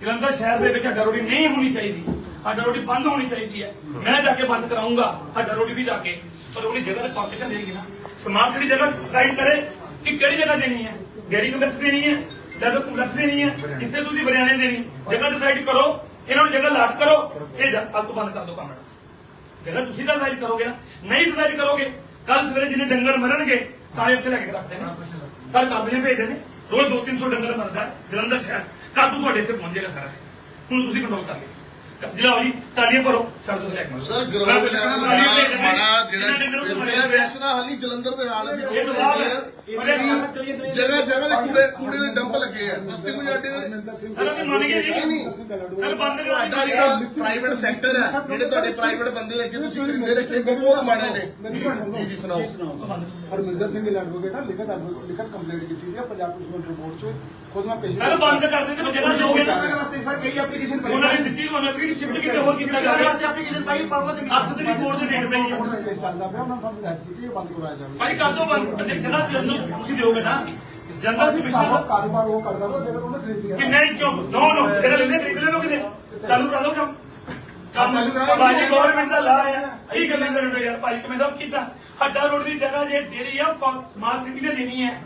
ਜਲੰਧਰ ਸ਼ਹਿਰ ਦੇ ਵਿੱਚ ਹੱਡਾ ਰੋੜੀ ਨਹੀਂ ਹੋਣੀ ਚਾਹੀਦੀ। ਹੱਡਾ ਰੋੜੀ ਬੰਦ ਹੋਣੀ ਚਾਹੀਦੀ ਹੈ। ਮੈਂ ਜਾ ਕੇ ਬੰਦ ਕਰਾਉਂਗਾ ਹੱਡਾ ਰੋੜੀ ਵੀ ਜਾ ਕੇ। ਪਰ ਉਹਨੀ ਜਗ੍ਹਾ ਤੇ ਕਾਰਪੋਰੇਸ਼ਨ ਦੇਗੀ ਨਾ। ਸਮਾਰਟ ਸਿਟੀ ਜਗ੍ਹਾ ਡਿਸਾਈਡ ਕਰੇ ਕਿ ਕਿਹੜੀ ਜਗ੍ਹਾ ਦੇਣੀ ਹੈ। ਗੈਰੀ ਕੰਪਲੈਕਸ ਦੇਣੀ ਹੈ ਜਾਂ ਤਾਂ ਕੰਪਲੈਕਸ ਦੇਣੀ ਹੈ। ਕਿੱਥੇ ਤੁਸੀਂ ਬਰਿਆਣੇ ਦੇਣੀ ਜਗ੍ਹਾ ਡਿਸਾਈਡ ਕਰੋ। ਇਹਨਾਂ ਨੂੰ ਜਗ੍ਹਾ ਲਾਟ ਕਰੋ। ਇਹ ਜਾ ਕੱਲ ਤੋਂ ਬੰਦ ਕਰ ਦਿਓ ਕੰਮ। ਜਗ੍ਹਾ ਤੁਸੀਂ ਤਾਂ ਡਿਸਾਈਡ ਕਰੋਗੇ ਨਾ। ਨਹੀਂ ਡਿਸਾਈਡ ਕਰੋਗੇ ਕੱਲ ਸਵੇਰੇ ਜਿੰਨੇ ਡੰਗਰ ਮਰਨਗੇ ਸਾਰੇ ਉੱਥੇ ਲੈ ਕੇ ਰੱਖ ਦੇਣਾ। ਕੱਲ ਕਾਬਲੇ ਭੇਜ ਦੇਣੇ। ਰੋਜ਼ 2-300 ਡੰਗਰ ਮਰਦਾ ਜਲੰਧਰ ਸ਼ਹਿਰ। ਕੱਲ ਤੋਂ ਤੁਹਾਡੇ ਇੱਥੇ ਪਹੁੰਚ ਜਾਏਗਾ ਸਾਰਾ ਹੁਣ ਤੁਸੀਂ ਕੰਟਰੋਲ ਕਰ ਲਿਓ। ਜਿਲਾਓ ਜੀ ਤਾਲੀਆਂ ਭਰੋ ਛੱਡ ਦੋ ਲੈ ਕੇ ਸਰ ਗਰਾਊਂਡ ਜਿਹੜਾ ਮੇਰਾ ਵੈਸੇ ਦਾ ਹਾਲੀ ਜਲੰਧਰ ਦੇ ਹਾਲ ਅਸੀਂ ਜਗ੍ਹਾ ਜਗ੍ਹਾ ਦੇ ਕੂੜੇ ਕੂੜੇ ਦੇ ਡੰਪ ਲੱਗੇ ਆ। ਬਸਤੀ ਗੁਜਾਡੇ ਦੇ ਸਰ ਅਸੀਂ ਮੰਨ ਗਏ ਜੀ। ਨਹੀਂ, ਸਰ ਬੰਦ ਕਰਾ ਤੁਹਾਡਾ ਜਿਹੜਾ ਪ੍ਰਾਈਵੇਟ ਸੈਕਟਰ ਹੈ ਜਿਹੜੇ ਤੁਹਾਡੇ ਪ੍ਰਾਈਵੇਟ ਬੰਦੇ ਰੱਖੇ ਤੁਸੀਂ ਖਰੀਦੇ ਰੱਖੇ ਬਹੁਤ ਮਾੜੇ ਨੇ। ਜੀ ਜੀ ਸੁਣਾਓ। ਹਰਮਿੰਦਰ ਸਿੰਘ ਐਡਵੋਕੇਟ ਆ ਲਿਖਤ ਲਿਖਤ ਕੰਪਲੇਂਟ ਕੀਤੀ ਸੀ ਪੰਜਾਬ ਪੁਲਿਸ ਨੂੰ ਰਿਪੋਰਟ ਚ। ਖੁਦ ਮੈਂ ਪੇਸ਼ ਸਰ ਬੰਦ ਕਰ ਦਿੰਦੇ ਜਗ੍ਹਾ ਦੋਗੇ ਨਾ ਉਹਦੇ ਵਾਸਤੇ ਸਰ ਕਈ ਐਪਲੀਕੇਸ਼ਨ ਪਾਈ ਉਹਨਾਂ ਨੇ ਦਿੱਤੀ ਉਹਨਾਂ ਨੇ ਸ਼ਿਫਟ ਕਿਤੇ ਹੋਰ ਕੀਤਾ ਜਾਵੇ ਵਾਸਤੇ ਐਪਲੀਕੇਸ਼ਨ ਪਾਈ ਪਾਉਂਗਾ ਤੇ ਅੱਠ ਦਿਨ ਕੋਰਟ ਦੇ ਡੇਟ ਪਈ ਦਾ ਚੱਲਦਾ ਪਿਆ ਉਹਨਾਂ ਨੇ ਸਾਨੂੰ ਹਦਾਇਤ ਕੀਤੀ ਬੰਦ ਕਰਵਾਇਆ ਜਾਵੇ। ਭਾਈ ਕਰ ਦੋ ਬੰਦ। ਤੇ ਜਗ੍ਹਾ ਜਨਰਲ ਤੁਸੀਂ ਦਿਓਗੇ ਨਾ? ਜਨਰਲ ਦੀ ਵਿਸ਼ਵਾਸ ਕਾਰੋਬਾਰ ਉਹ ਕਰਦਾ ਵਾ ਜਿਹੜਾ ਉਹਨੇ ਖਰੀਦ ਲਿਆ ਕਿ ਨਹੀਂ ਕਿਉਂ? ਨੋ ਨੋ ਤੇਰੇ ਲੈਂਦੇ ਖਰੀਦ ਲੈ ਲੋ ਕਿਤੇ? ਚਾਲੂ ਕਰਾ ਦੋ ਕੰਮ। ਕੰਮ। ਭਾਜੀ ਗਵਰਨਮੈਂਟ ਦਾ ਲਾ ਹੈ ਇਹ ਗੱਲਾਂ ਕਰਨ ਦੇ ਯਾਰ ਭਾਈ ਕਿਵੇਂ ਸਭ ਕੀਤਾ? ਹੱਡਾ ਰੋਡ ਦੀ ਜਗ੍ਹਾ ਜੇ ਜਿਹੜੀ ਆ ਸਮਾਰਟ ਸਿਟੀ ਨੇ ਦੇਣੀ ਹੈ।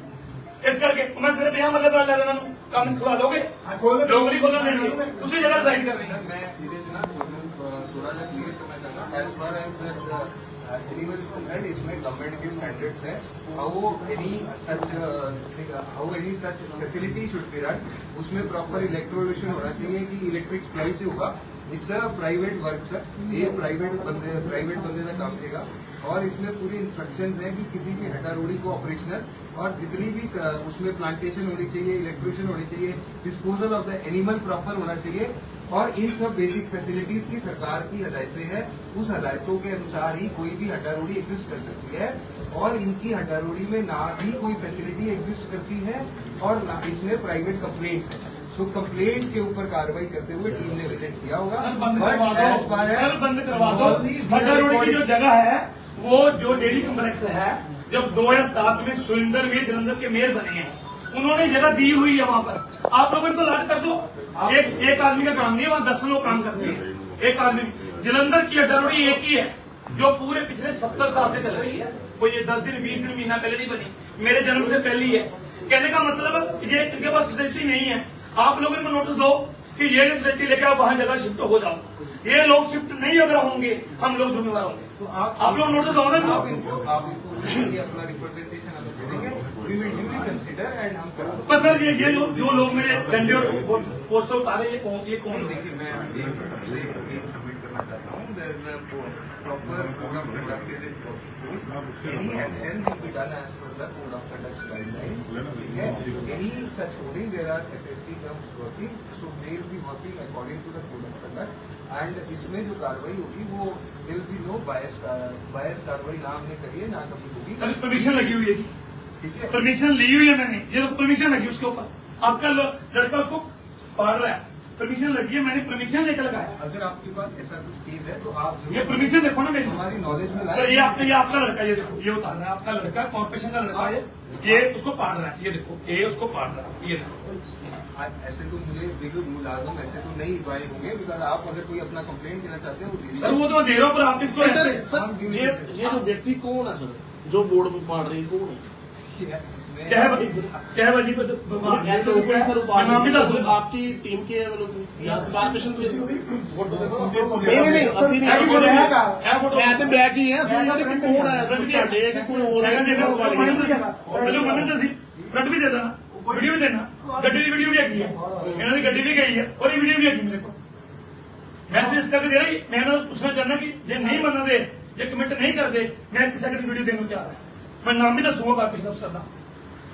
ਇਸ ਕਰਕੇ ਮੈਂ ਸਿਰਫ ਇਹ ਮਤਲਬ ਲੈ ਲੈਣਾ ਨੂੰ। ਕੰਮ ਖਵਾ ਦੋਗੇ। ਲੋਕ ਨਹੀਂ ਖੋਲਣ ਦੇਣਗੇ। ਤੁਸੀਂ ਜਗ੍ਹਾ ਡਿਸਾਈਡ ਕਰਨੀ मैं ਇਹਦੇ ਚ ਨਾ ਤੁਹਾਨੂੰ ਥੋੜਾ ਜਿਹਾ ਕਲੀਅਰ ਕਰਨਾ ਚਾਹੁੰਦਾ। As far as animal concern इसमें गवर्नमेंट के स्टैंडर्ड्स है। How any such how any such facility should be run उसमें प्रॉपर इलेक्ट्रोल्यूशन होना चाहिए कि इलेक्ट्रिक सप्लाई से होगा। It's a private work sir ये प्राइवेट बंदे प्राइवेट बंदे का काम देगा। और इसमें पूरी इंस्ट्रक्शंस हैं कि किसी भी हटारोड़ी को ऑपरेशनल और जितनी भी उसमें प्लांटेशन होनी चाहिए इलेक्ट्रिशियन होनी चाहिए disposal of the animal proper होना चाहिए। और इन सब बेसिक फैसिलिटीज़ की सरकार की हदायतें हैं। उस हदायतों के अनुसार ही कोई भी हटारोड़ी एग्जिस्ट कर सकती है और इनकी हटारोड़ी में ना ही कोई फैसिलिटी एग्जिस्ट करती है और ना इसमें प्राइवेट कंप्लेंट्स है। सो कंप्लेंट के ऊपर कार्रवाई करते हुए टीम ने विज़िट किया होगा। दो। बंद करवा दो। रोड की जो जगह है वो जो डेयरी कम्प्लेक्स है जब 2007 में सुरेंद्र में जलंधर के मेयर बने हैं उन्होंने जगह दी हुई है वहाँ पर। आप लोग इनको लाट कर दो। एक एक आदमी का काम नहीं है वहाँ दस लोग काम करते हैं। एक आदमी जलंधर की अड्डारोड़ी एक ही है जो पूरे पिछले सत्तर साल से चल रही है। वो ये दस दिन बीस दिन महीना पहले नहीं बनी मेरे जन्म से पहले ही है। कहने का मतलब ये इनके पास फैसिलिटी नहीं है। आप लोग इनको नोटिस दो कि ये फैसिलिटी लेके आप वहाँ जगह शिफ्ट हो जाओ। ये लोग शिफ्ट नहीं अगर होंगे हम लोग जिम्मेवार होंगे। तो आप आप लोग नोटिस दो ना? आप इनको। आप इनको अपना देंगे we will duly consider and हम पर सर ये ये जो जो लोग मेरे झंडे और पोस्टर उतारे ये कौन ये कौन देखिए मैं एक सबसे एक सबमिट करना चाहता हूँ। There is a proper code of conduct is in force any action will be done as per the code of conduct guidelines ठीक है? Any such hoarding there are FST terms working so they will be working according to the code of conduct and इसमें जो कार्रवाई होगी वो will be no bias bias कार्रवाई ना हमने करी है ना कभी होगी। सर परमिशन लगी हुई है परमिशन ली हुई है मैंने। ये तो परमिशन लगी उसके ऊपर। आपका लड़का उसको पाड़ रहा है परमिशन लगी है मैंने परमिशन लेकर लगाया। अगर आपके पास ऐसा कुछ केस है तो आप ये परमिशन देखो ना मेरी। हमारी नॉलेज में सर ये आपका ये आपका लड़का ये देखो ये उतार। रहा है आपका लड़का कॉर्पोरेशन का लड़का है। ये उसको पाड़ रहा है ये देखो ये उसको पाड़ रहा है ये देखो। ऐसे तो मुझे देखो मुलाजम ऐसे तो नहीं पाए होंगे बिकॉज़ आप अगर कोई अपना कंप्लेंट देना चाहते हैं वो दीजिए सर वो तो दे रहा हूँ, पर आप इसको सर ये ये जो व्यक्ति कौन है सर? जो बोर्ड पे पाड़ रही है कौन है ये है, क्या है क्या है भाजी पे तो- ऐसे ऊपर सर उतार मैं नाम भी दस दीजिए। दूंगा आपकी टीम के मतलब या कारपोरेशन ਤੁਸੀਂ ਨਹੀਂ नहीं ਨਹੀਂ ਨਹੀਂ ਅਸੀਂ ਨਹੀਂ ਇਹ ਅਸੀਂ ਫੋਟੋ ਨਹੀਂ ਹੈਗਾ ਇਹ ਫੋਟੋ ਮੈਂ ਤੇ ਬੈਕ ਹੀ ਹੈ ਅਸੀਂ ਇਹਦੇ ਕਿ ਕੌਣ ਹੈ ਤੁਹਾਡੇ ਕਿ ਕੋਈ ਹੋਰ ਹੈ ਕਿ ਕੋਲ ਵਾਲੀ ਹੈ ਮੈਨੂੰ ਮੰਨਣ ਤਾਂ ਸੀ ਫਰੰਟ ਵੀ ਦੇ ਦੇਣਾ ਵੀਡੀਓ ਵੀ ਦੇਣਾ ਗੱਡੀ ਦੀ ਵੀਡੀਓ ਵੀ ਹੈਗੀ ਹੈ ਇਹਨਾਂ ਦੀ ਗੱਡੀ ਵੀ ਗਈ ਹੈ ਉਹਦੀ ਵੀਡੀਓ ਵੀ ਹੈਗੀ ਮੇਰੇ ਕੋਲ ਮੈਂ ਇਸ ਕਰਕੇ ਦੇ ਰਹੀ ਮੈਂ ਇਹਨਾਂ ਨੂੰ ਪੁੱਛਣਾ ਚਾਹੁੰਦਾ ਕਿ ਜੇ ਨਹੀਂ ਮੰਨਦੇ ਜੇ ਕਮਿਟ ਨਹੀਂ ਕਰਦੇ ਮੈਂ ਕਿਸੇ ਦੀ ਵੀਡੀਓ ਦੇਣ ਨੂੰ ਤਿਆਰ ਹਾਂ ਮੈਂ ਨਾਮ ਵੀ ਦੱਸੂਗਾ ਬਾਕੀ ਅਫਸਰ ਦਾ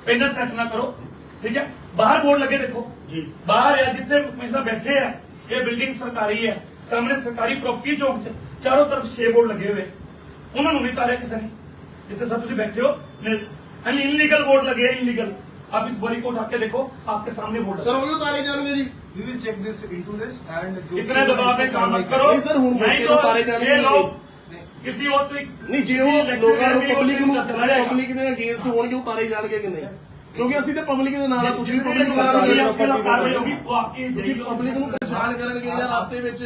ਇੰਨਾ ਚੈੱਕ ਨਾ ਕਰੋ ਠੀਕ ਹੈ ਬਾਹਰ ਬੋਰਡ ਲੱਗੇ ਦੇਖੋ ਜੀ ਬਾਹਰ ਹੈ ਜਿੱਥੇ ਮਿਸਾ ਬੈਠੇ ਆ ਇਹ ਬਿਲਡਿੰਗ ਸਰਕਾਰੀ ਹੈ ਸਾਹਮਣੇ ਸਰਕਾਰੀ ਪ੍ਰਾਪਰਟੀ ਚੌਂਕ 'ਚ ਚਾਰੋਂ ਤਰਫ ਛੇ ਬੋਰਡ ਲੱਗੇ ਹੋਏ ਉਹਨਾਂ ਨੂੰ ਨਹੀਂ ਤਾਰਿਆ ਕਿਸੇ ਨੇ ਜਿੱਥੇ ਸਭ ਤੁਸੀਂ बैठे हो इनलीगल बोर्ड लगे हैं इनलीगल आप इस बोरी को उठा के देखो आपके सामने बोर्ड ਸਰ ਉਹ ਉਤਾਰੇ ਜਾਣਗੇ ਜੀ we will check this into this and जो इतने दबाव में काम मत करो नहीं सर, हुन नहीं मौके तो तो उतारे जाने ये नहीं लोग किसी और तरीके ਨਹੀਂ ਜੇ ਉਹ ਲੋਕਾਂ ਨੂੰ ਪਬਲਿਕ ਨੂੰ ਪਬਲਿਕ ਦੇ ਅਗੇਂਸਟ ਹੋਣਗੇ ਉਤਾਰੇ ਜਾਣਗੇ ਕਿ ਨਹੀਂ ਕਿਉਂਕਿ ਅਸੀਂ ਤੇ ਪਬਲਿਕ ਦੇ ਨਾਲ ਆ ਤੁਸੀਂ ਵੀ ਪਬਲਿਕ ਨਾਲ आपकी ਹੋਗੇ कार्रवाई होगी वो आपकी ਕਿਉਂਕਿ ਪਬਲਿਕ ਨੂੰ ਪਰੇਸ਼ਾਨ ਕਰਨਗੇ ਜਾਂ ਰਾਸਤੇ ਵਿੱਚ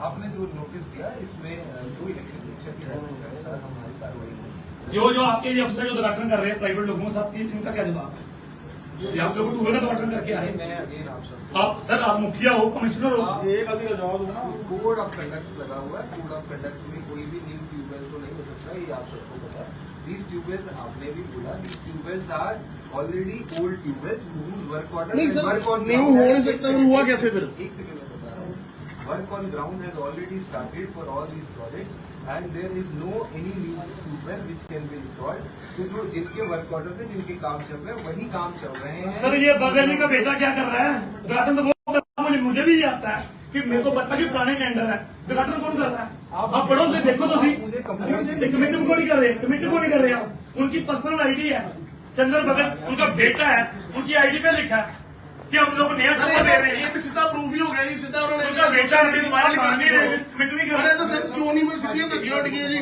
आपने जो नोटिस दिया इसमें अ, जो इलेक्शन कमीशन की है सर हमारी कार्रवाई होगी जो जो आपके ये अफसर जो उद्घाटन कर रहे हैं प्राइवेट लोगों के साथ ये इनका क्या जवाब है ये आप लोग का उद्घाटन करके आ रहे मैं हैं अगेन आप सर आप मुखिया हो कमिश्नर हो। ये गलती का जवाब दो ना। कोड ऑफ़ कंडक्ट लगा हुआ है। कोड ऑफ़ कंडक्ट में कोई भी न्यू ट्यूबवेल तो नहीं हो सकता ये आप सबको पता है। दीज ट्यूबवेल्स आपने भी बोला these tubewells are already old tubewells whose work order नहीं सर, work on new हो नहीं सकता, तो हुआ कैसे फिर? एक सेकंड में बता रहा हूँ। Work on ground has already started for all these projects. And there is no any new tubewell which can be installed तो जो जिनके वर्क ऑर्डर है जिनके काम चल रहे हैं वही काम चल रहे हैं। सर ये बगल का बेटा क्या कर रहा है? उद्घाटन तो वो मुझे मुझे भी आता है कि मेरे को पता कि पुराने टेंडर है। उद्घाटन कौन कर रहा है? आप पढ़ो से देखो तो सही। कमेटी को नहीं कर रहे कमेटी को नहीं कर रहे आप। उनकी पर्सनल आईडी है। चंद्र भगत उनका बेटा है उनकी आईडी पे लिखा है। कि हम लोग नया सफर दे रहे हैं ये तो सीधा प्रूफ ही हो गया जी सीधा उन्होंने बेचा नहीं दोबारा निकाल दिया मिटने के अरे तो सर क्यों नहीं मैं सीधी तो जियो डिगे जी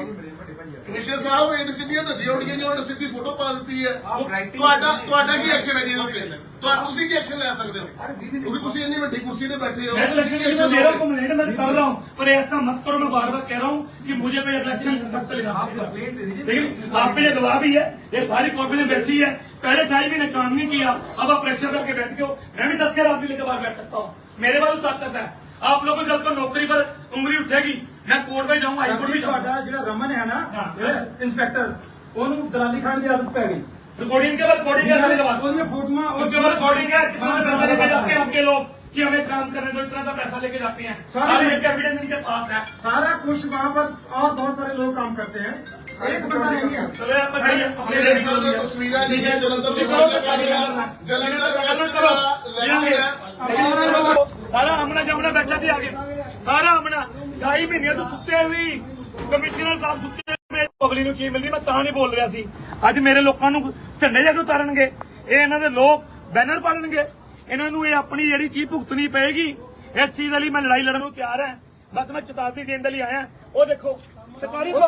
ਕਮਿਸ਼ਨਰ ਸਾਹਿਬ ਇਹ ਤਾਂ ਸਿੱਧੀਆਂ ਧੱਜੀਆਂ ਉੱਡ ਗਈਆਂ ਜੀ ਉਹਨਾਂ ਨੇ ਸਿੱਧੀ ਫੋਟੋ ਪਾ ਦਿੱਤੀ ਹੈ आप राइटिंग ਤੁਹਾਡਾ ਤੁਹਾਡਾ ਕੀ ਐਕਸ਼ਨ ਹੈ ਜੀ ਇਹਦੇ ਉੱਤੇ ਤੁਹਾਡਾ ਤੁਸੀਂ ਕੀ ਐਕਸ਼ਨ ਲੈ ਸਕਦੇ ਹੋ अरे we will ਕਿਉਂਕਿ ਤੁਸੀਂ ਇੰਨੀ ਵੱਡੀ ਕੁਰਸੀ ਤੇ ਬੈਠੇ ਹੋ मैं तो ਤੁਸੀਂ इलेक्शन ਕੀ में दे रहा हूँ ਐਕਸ਼ਨ कंप्लेंट मैं कर रहा हूँ पर ऐसा मत करो मैं बार बार कह रहा हूँ कि मुझे कोई इलेक्शन सख्त लेना आप कंप्लेंट दे दीजिए लेकिन आप पे ये गवाह भी है ये सारी कॉर्पोरेशन बैठी है पहले ढाई महीने काम नहीं किया अब आप प्रेशर करके बैठ गए हो मैं भी दस हजार आदमी लेकर बाहर बैठ सकता हूँ मेरे पास ताकत है आप लोगों को जब को नौकरी पर उंगली उठेगी ਮੈਂ ਕੋਰਟ ਵਿੱਚ ਜਾਊਂਗਾ ਹਾਈ ਕੋਰਟ ਵੀ ਜਾਊਂਗਾ ਤੁਹਾਡਾ ਜਿਹੜਾ ਰਮਨ ਹੈ ਨਾ ਹਾਂ। ਜਿਹੜਾ ਇੰਸਪੈਕਟਰ ਉਹਨੂੰ ਦਲਾਲੀ ਖਾਣ ਦੀ ਆਦਤ ਪੈ ਗਈ रिकॉर्डिंग के बाद रिकॉर्डिंग है सारे के पास ਉਹਦੀਆਂ ਫੋਟੋਆਂ उनके बाद रिकॉर्डिंग है कितना पैसा लेके जाते हैं आपके लोग कि हमें काम करने दो इतना सा पैसा लेके जाते हैं सारे- हर एक एविडेंस इनके पास है सारा कुछ वहाँ पर और बहुत सारे लोग काम करते हैं एक बंदा नहीं है चलो आप बताइए ਆਪਣੇ ਦੇਖ ਸਕਦੇ ਹੋ ਤਸਵੀਰਾਂ ਜਿਹੜੀਆਂ ਜਲੰਧਰ ਤੋਂ ਸਾਂਝਾ ਕਰ ਰਹੇ ਢਾਈ ਮਹੀਨੇ ਤੋਂ ਸੁੱਤੇ ਹੋਈ ਕਮਿਸ਼ਨਰ ਸਾਹਿਬ ਸੁੱਤੇ ਹੋਏ ਪਬਲਿਕ ਨੂੰ ਚੀਜ਼ ਮਿਲਦੀ ਮੈਂ ਤਾਂ ਨਹੀਂ ਬੋਲ ਰਿਹਾ ਸੀ। ਅੱਜ ਮੇਰੇ ਲੋਕਾਂ ਨੂੰ ਝੰਡੇ ਜਾ ਕੇ ਉਤਾਰਨਗੇ। ਇਹ ਇਹਨਾਂ ਦੇ ਲੋਕ ਬੈਨਰ ਪਾੜਨਗੇ ਇਹਨਾਂ ਨੂੰ ਇਹ ਆਪਣੀ ਜਿਹੜੀ ਚੀਜ਼ ਭੁਗਤਣੀ ਪਏਗੀ ਇਸ ਚੀਜ਼ ਲਈ ਮੈਂ ਲੜਾਈ ਲੜਨ ਨੂੰ ਤਿਆਰ ਹਾਂ। ਬਸ ਮੈਂ ਚੇਤਾਵਨੀ ਦੇਣ ਦੇ ਲਈ ਆਇਆ। ਉਹ ਦੇਖੋ ਸਰਕਾਰੀ ਨੇ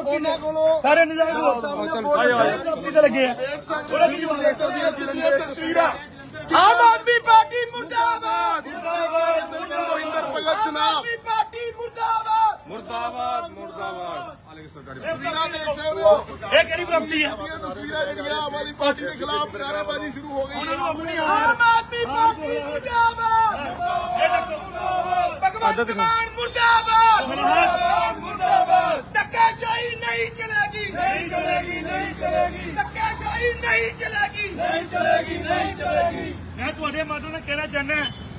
ਸਾਰੇ ਨਜ਼ਾਇਜ਼ ਲੋਕ ਆਏ ਆਏ। ਪ੍ਰਾਪਰਟੀ ਤੇ ਲੱਗੇ ਆ। ਉਹਦਾ ਕੀ ਜਵਾਬ ਦੇਖ ਸਕਦੇ ਹੋ ਸਿੱਧੀਆਂ ਤਸਵੀਰਾਂ। ਆਮ ਆਦਮੀ ਪਾਰਟੀ ਮੁਰਦਾਬਾਦ। ਮੋਹਿੰਦਰ ਭਗਤ ਚੁਣਾਵ ਪਾਰਟੀ ਮੁਰਦਾਬਾਦ। ਮੁਰਦਾਬਾਦ ਮੁਰਦਾਬਾਦ। ਆਲੇ ਸਰਕਾਰੀ ਇਹ ਕਿਹੜੀ ਬ੍ਰਹਮਤੀ ਹੈ? ਇਹ ਤਸਵੀਰਾਂ ਜਿਹੜੀਆਂ ਆਮ ਪਾਰਟੀ ਦੇ ਖਿਲਾਫ ਨਾਰਾਬਾਜ਼ੀ ਸ਼ੁਰੂ ਹੋ ਗਈ। ਉਹਨਾਂ ਨੂੰ ਆਪਣੀ ਆਮ ਆਦਮੀ ਪਾਰਟੀ ਮੁਰਦਾਬਾਦ। ਭਗਵੰਤ ਮਾਨ ਮੁਰਦਾਬਾਦ। ਮੁਰਦਾਬਾਦ। ਧੱਕਾ ਸ਼ਾਹੀ ਨਹੀਂ ਚਲੇਗੀ। ਨਹੀਂ ਚਲੇਗੀ ਨਹੀਂ ਚਲੇਗੀ। ਧੱਕਾ ਸ਼ਾਹੀ ਨਹੀਂ ਚਲੇਗੀ। ਨਹੀਂ ਚਲੇਗੀ ਨਹੀਂ ਚਲੇਗੀ। ਮੈਂ ਤੁਹਾਡੇ ਮਾਧੋ ਨਾਲ ਕਹਿਣਾ ਚਾਹੁੰਦਾ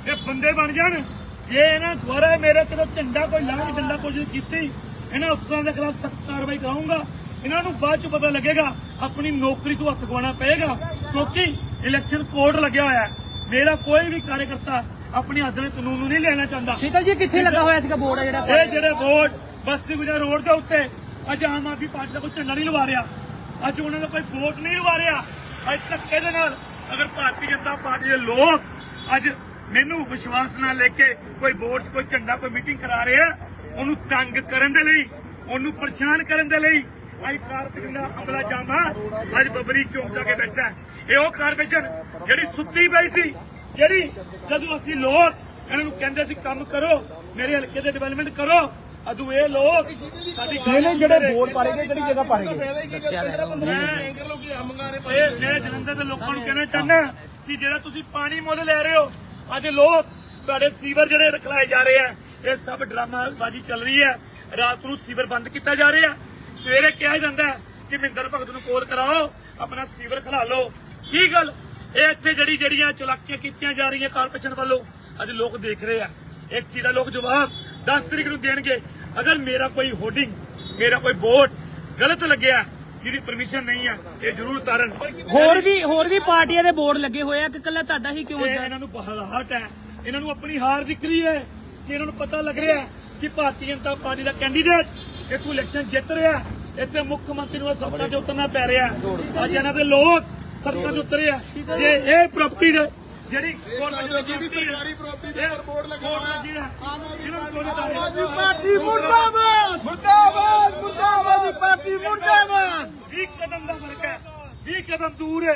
ਇਹ ਬੰਦੇ ਬਣ ਜਾਣ ਜੇ ਇਹਨਾਂ ਦੁਆਰਾ ਮੇਰੇ ਕਿਤੇ ਝੰਡਾ ਕੋਈ ਲਾਉਣ ਗੱਲਾਂ ਕੋਸ਼ਿਸ਼ ਕੀਤੀ ਇਹਨਾਂ ਅਫਸਰਾਂ ਦੇ ਖਿਲਾਫ ਸਖਤ ਕਾਰਵਾਈ ਕਰਾਉਂਗਾ ਇਹਨਾਂ ਨੂੰ ਬਾਅਦ ਚ ਪਤਾ ਲੱਗੇਗਾ ਆਪਣੀ ਨੌਕਰੀ ਤੋਂ ਹੱਥ ਗਵਾਉਣਾ ਪਏਗਾ। ਕਿਉਂਕਿ ਇਲੈਕਸ਼ਨ ਕੋਡ ਲੱਗਿਆ ਹੋਇਆ ਹੈ। ਮੇਰਾ ਕੋਈ ਵੀ ਕਾਰਜਕਰਤਾ ਆਪਣੀ ਹੱਥ ਵਿੱਚ ਕਾਨੂੰਨ ਨੂੰ ਨਹੀਂ ਲੈਣਾ ਚਾਹੁੰਦਾ। ਸ਼ੀਤਲ ਜੀ ਕਿੱਥੇ ਲੱਗਾ ਹੋਇਆ ਸੀਗਾ ਬੋਰਡ ਜਿਹੜਾ ਇਹ ਜਿਹੜੇ ਵੋਟ ਬਸਤੀ ਗੁਜਰ ਰੋਡ ਦੇ ਉੱਤੇ ਅੱਜ ਆਮ ਆਦਮੀ ਪਾਰਟੀ ਦਾ ਕੋਈ ਝੰਡਾ ਨਹੀਂ ਲਵਾ ਰਿਹਾ। ਅੱਜ ਉਹਨਾਂ ਦਾ ਕੋਈ ਵੋਟ ਨਹੀਂ ਲਵਾ ਰਿਹਾ। ਅੱਜ ਧੱਕੇ ਦੇ ਨਾਲ ਅਗਰ ਭਾਰਤੀ ਜਨਤਾ ਪਾਰਟੀ ਦੇ ਲੋਕ ਅੱਜ ਮੈਨੂੰ ਵਿਸ਼ਵਾਸ ਨਾਲ ਲੈ ਕੇ ਕੋਈ ਵੋਟ 'ਚ ਕੋਈ ਝੰਡਾ ਕੋਈ ਮੀਟਿੰਗ ਕਰਾ ਰਹੇ ਉਹਨੂੰ ਤੰਗ ਕਰਨ ਦੇ ਲਈ ਉਹਨੂੰ ਪਰੇਸ਼ਾਨ ਕਰਨ ਦੇ ਲਈ ਅੱਜ ਕਾਰਪੋਰੇਸ਼ਨ ਦਾ ਅਮਲਾ ਜਾਮਾ ਅੱਜ ਬਬਰੀ ਚੌਂਕ ਜਾ ਕੇ ਬੈਠਾ ਹੈ। ਇਹ ਉਹ ਕਾਰਪੋਰੇਸ਼ਨ ਜਿਹੜੀ ਸੁੱਤੀ ਪਈ ਸੀ ਜਿਹੜੀ ਜਦੋਂ ਅਸੀਂ ਲੋਕ ਇਹਨਾਂ ਨੂੰ ਕਹਿੰਦੇ ਸੀ ਕੰਮ ਕਰੋ ਮੇਰੇ ਹਲਕੇ ਦੇ ਡਿਵੈਲਪਮੈਂਟ ਕਰੋ ਅਦੂ ਇਹ ਲੋਕ ਸਾਡੀ ਇਹਨੇ ਜਿਹੜੇ ਬੋਰਡ ਪਾੜੇਗੇ ਕਿਹੜੀ ਜਗ੍ਹਾ ਇਹ ਮੈਂ ਜਲੰਧਰ ਦੇ ਲੋਕਾਂ ਨੂੰ ਕਹਿਣਾ ਚਾਹੁੰਦਾ ਕਿ ਜਿਹੜਾ ਤੁਸੀਂ ਪਾਣੀ ਮੁੱਲ ਲੈ ਰਹੇ ਹੋ ਅੱਜ ਲੋਕ ਤੁਹਾਡੇ ਸੀਵਰ ਜਿਹੜੇ ਰਖਲਾਏ ਜਾ ਰਹੇ ਆ, ਇਹ ਸਭ ਡਰਾਮਾਬਾਜ਼ੀ ਚੱਲ ਰਹੀ ਹੈ। ਰਾਤ ਨੂੰ ਸੀਵਰ ਬੰਦ ਕੀਤਾ ਜਾ ਰਿਹਾ। ਸਵੇਰੇ ਕਿਹਾ ਜਾਂਦਾ ਹੈ ਕਿ ਮਿੰਦਰ ਭਗਤ ਨੂੰ ਕੋਲ ਕਰਾਓ, ਆਪਣਾ ਸੀਵਰ ਖਲਾ ਲਓ। ਕੀ ਗੱਲ? ਇਹ ਇੱਥੇ ਜਿਹੜੀ ਜਿਹੜੀਆਂ ਚਲਾਕੀਆਂ ਕੀਤੀਆਂ ਜਾ ਰਹੀਆਂ ਕਾਰਪੋਰੇਸ਼ਨ ਵੱਲੋਂ, ਅੱਜ ਲੋਕ ਦੇਖ ਰਹੇ ਆ। ਇਸ ਚੀਜ਼ ਦਾ ਲੋਕ ਜਵਾਬ 10 ਤਰੀਕ ਨੂੰ ਦੇਣਗੇ। ਅਗਰ ਮੇਰਾ ਕੋਈ ਹੋਰਡਿੰਗ ਮੇਰਾ ਕੋਈ ਬੋਰਡ ਗਲਤ ਲੱਗਿਆ ਜਿਹਦੀ ਪਰਮਿਸ਼ਨ ਨਹੀਂ ਹੈ ਇਹ ਜ਼ਰੂਰ ਉਤਾਰਨ ਹੋਰ ਵੀ ਹੋਰ ਵੀ ਪਾਰਟੀਆਂ ਦੇ ਬੋਰਡ ਲੱਗੇ ਹੋਏ ਆ ਕਿ ਕੱਲਾ ਤੁਹਾਡਾ ਹੀ ਕਿਉਂ ਇਹ? ਇਹਨਾਂ ਨੂੰ ਬਹਲਾਹਟ ਹੈ। ਇਹਨਾਂ ਨੂੰ ਆਪਣੀ ਹਾਰ ਦਿਖ ਰਹੀ ਹੈ। ਕਿ ਇਹਨਾਂ ਨੂੰ ਪਤਾ ਲੱਗ ਰਿਹਾ ਕਿ ਭਾਰਤੀ ਜਨਤਾ ਪਾਰਟੀ ਦਾ ਕੈਂਡੀਡੇਟ ਇੱਥੋਂ ਇਲੈਕਸ਼ਨ ਜਿੱਤ ਰਿਹਾ। ਇੱਥੇ ਮੁੱਖ ਮੰਤਰੀ ਨੂੰ ਸੜਕਾਂ 'ਤੇ ਉਤਰਨਾ ਪੈ ਰਿਹਾ। ਅੱਜ ਇਹਨਾਂ ਦੇ ਲੋਕ ਸੜਕਾਂ 'ਤੇ ਉਤਰੇ ਆ। ਇਹ ਇਹ ਪ੍ਰਾਪਰਟੀ ਜਿਹੜੀ ਹੋ ਕਿ ਸਰਕਾਰੀ ਪ੍ਰਾਪਰਟੀ ਦੇ ਉੱਪਰ ਬੋਰਡ ਲੱਗਾ ਹੋਇਆ ਹੈ। ਆਮ ਆਦਮੀ ਪਾਰਟੀ ਮੁਰਦਾਬਾਦ! ਮੁਰਦਾਬਾਦ! ਮੁਰਦਾਬਾਦ ਪਾਰਟੀ ਮੁਰਦਾਬਾਦ 20 ਕਦਮ ਦਾ ਫ਼ਰਕ ਹੈ 20 ਕਦਮ ਦੂਰ ਹੈ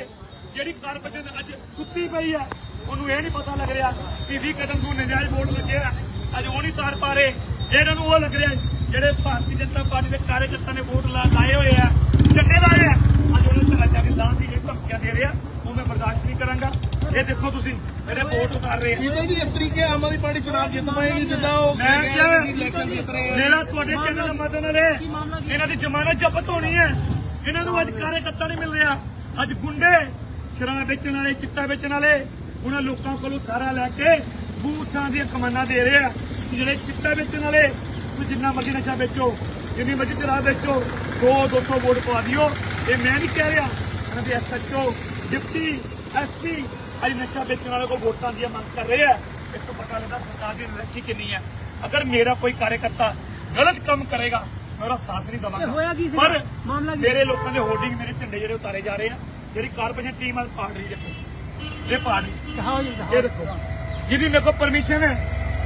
ਜਿਹੜੀ ਕਾਰਪੋਰੇਸ਼ਨ ਅੱਜ ਸੁੱਤੀ ਪਈ ਹੈ ਉਹਨੂੰ ਇਹ ਨਹੀਂ ਪਤਾ ਲੱਗ ਰਿਹਾ ਕਿ 20 ਕਦਮ ਦੂਰ ਨਜਾਇਜ਼ ਵੋਟ ਲੱਗੇ ਆ। ਅੱਜ ਉਹ ਨਹੀਂ ਤਾਰ ਪਾ ਰਹੇ ਇਹਨਾਂ ਨੂੰ ਉਹ ਲੱਗ ਰਿਹਾ ਜਿਹੜੇ ਭਾਰਤੀ ਜਨਤਾ ਪਾਰਟੀ ਦੇ ਕਾਰਜਕਰਤਾ ਨੇ ਵੋਟ ਲਾਏ ਹੋਏ ਆ ਝੰਡੇ ਲਾਏ ਆ। ਅੱਜ ਉਹਨਾਂ ਨੂੰ ਚੱਲ ਕੇ ਲਾਉਣ ਦੀ ਇਹ ਧਮਕੀਆਂ ਦੇ ਰਿਹਾ। ਉਹ ਮੈਂ ਬਰਦਾਸ਼ਤ ਨਹੀਂ ਕਰਾਂਗਾ। ਇਹ ਦੇਖੋ ਤੁਸੀਂ ਮੇਰੇ ਵੋਟ ਉਤਾਰ ਰਹੇ ਆ। ਸ਼ੀਤਲ ਜੀ ਇਸ ਤਰੀਕੇ ਆਮ ਆਦਮੀ ਪਾਰਟੀ ਚੁਣਾਵ ਜਿੱਤ ਪਾਏਗੀ ਜਿੱਦਾਂ ਉਹ ਇਲੈਕਸ਼ਨ ਜਿੱਤ ਰਹੇ ਆ। ਮੇਰਾ ਤੁਹਾਡੇ ਚੈਨਲ ਦਾ ਮਦਦ ਨਾਲ ਇਹਨਾਂ ਦੀ ਜ਼ਮਾਨਤ ਜ਼ਬਤ ਹੋਣੀ ਹੈ। ਇਹਨਾਂ ਨੂੰ ਅੱਜ ਕਾਰਜਕਰਤਾ ਨਹੀਂ ਮਿਲ ਰਿਹਾ। ਅੱਜ ਗੁੰਡੇ ਸ਼ਰਾਬ ਵੇਚਣ ਵਾਲੇ, ਚਿੱਟਾ ਵੇਚਣ ਵਾਲੇ, ਉਹਨਾਂ ਲੋਕਾਂ ਕੋਲੋਂ ਸਾਰਾ ਲੈ ਕੇ ਬੂਥਾਂ ਦੀਆਂ ਕਮਾਨਾਂ ਦੇ ਰਹੇ ਆ ਕਿ ਜਿਹੜੇ ਚਿੱਟਾ ਵੇਚਣ ਵਾਲੇ, ਤੁਸੀਂ ਜਿੰਨਾ ਮਰਜ਼ੀ ਨਸ਼ਾ ਵੇਚੋ, ਜਿੰਨੀ ਮਰਜ਼ੀ ਸ਼ਰਾਬ ਵੇਚੋ 100 200 ਵੋਟ ਪਾ ਦਿਓ। ਇਹ ਮੈਂ ਨਹੀਂ ਕਹਿ ਰਿਹਾ ਇਹਨਾਂ ਦੇ ਐਸਐਚਓ ਡਿਪਟੀ ਐਸਪੀ ਅੱਜ ਨਸ਼ਾ ਵੇਚਣ ਵਾਲੇ ਕੋਲ ਵੋਟਾਂ ਦੀਆਂ ਮੰਗ ਕਰ ਰਹੇ ਆ। ਇਸ ਤੋਂ ਪਤਾ ਲੱਗਦਾ ਸਰਕਾਰ ਦੀ ਰੱਖੀ ਕਿੰਨੀ ਹੈ ਅਗਰ ਮੇਰਾ ਕੋਈ ਕਾਰਜਕਰਤਾ ਗਲਤ ਕੰਮ ਕਰੇਗਾ ਮੈਂ ਉਹਦਾ ਸਾਥ ਨਹੀਂ ਤੇ ਹੋਇਆ ਦਵਾਂਗਾ ਕੀ ਸੀ? ਪਰ ਮਾਮਲਾ ਕੀ? ਮੇਰੇ ਲੋਕਾਂ ਦੇ ਹੋਰਡਿੰਗ ਮੇਰੇ ਝੰਡੇ ਜਿਹੜੇ ਉਤਾਰੇ ਜਾ ਰਹੇ ਆ ਜਿਹੜੀ ਕਾਰਪੋਰੇਸ਼ਨ ਟੀਮ ਆ ਪਾੜ ਰਹੀ ਦੇਖੋ। ਇਹ ਪਾੜ ਰਹੀ ਦਿਖਾਓ ਜੀ ਦਿਖਾਓ। ਇਹ ਦੇਖੋ। ਜਿਹਦੀ ਮੇਰੇ ਕੋਲ ਪਰਮਿਸ਼ਨ ਹੈ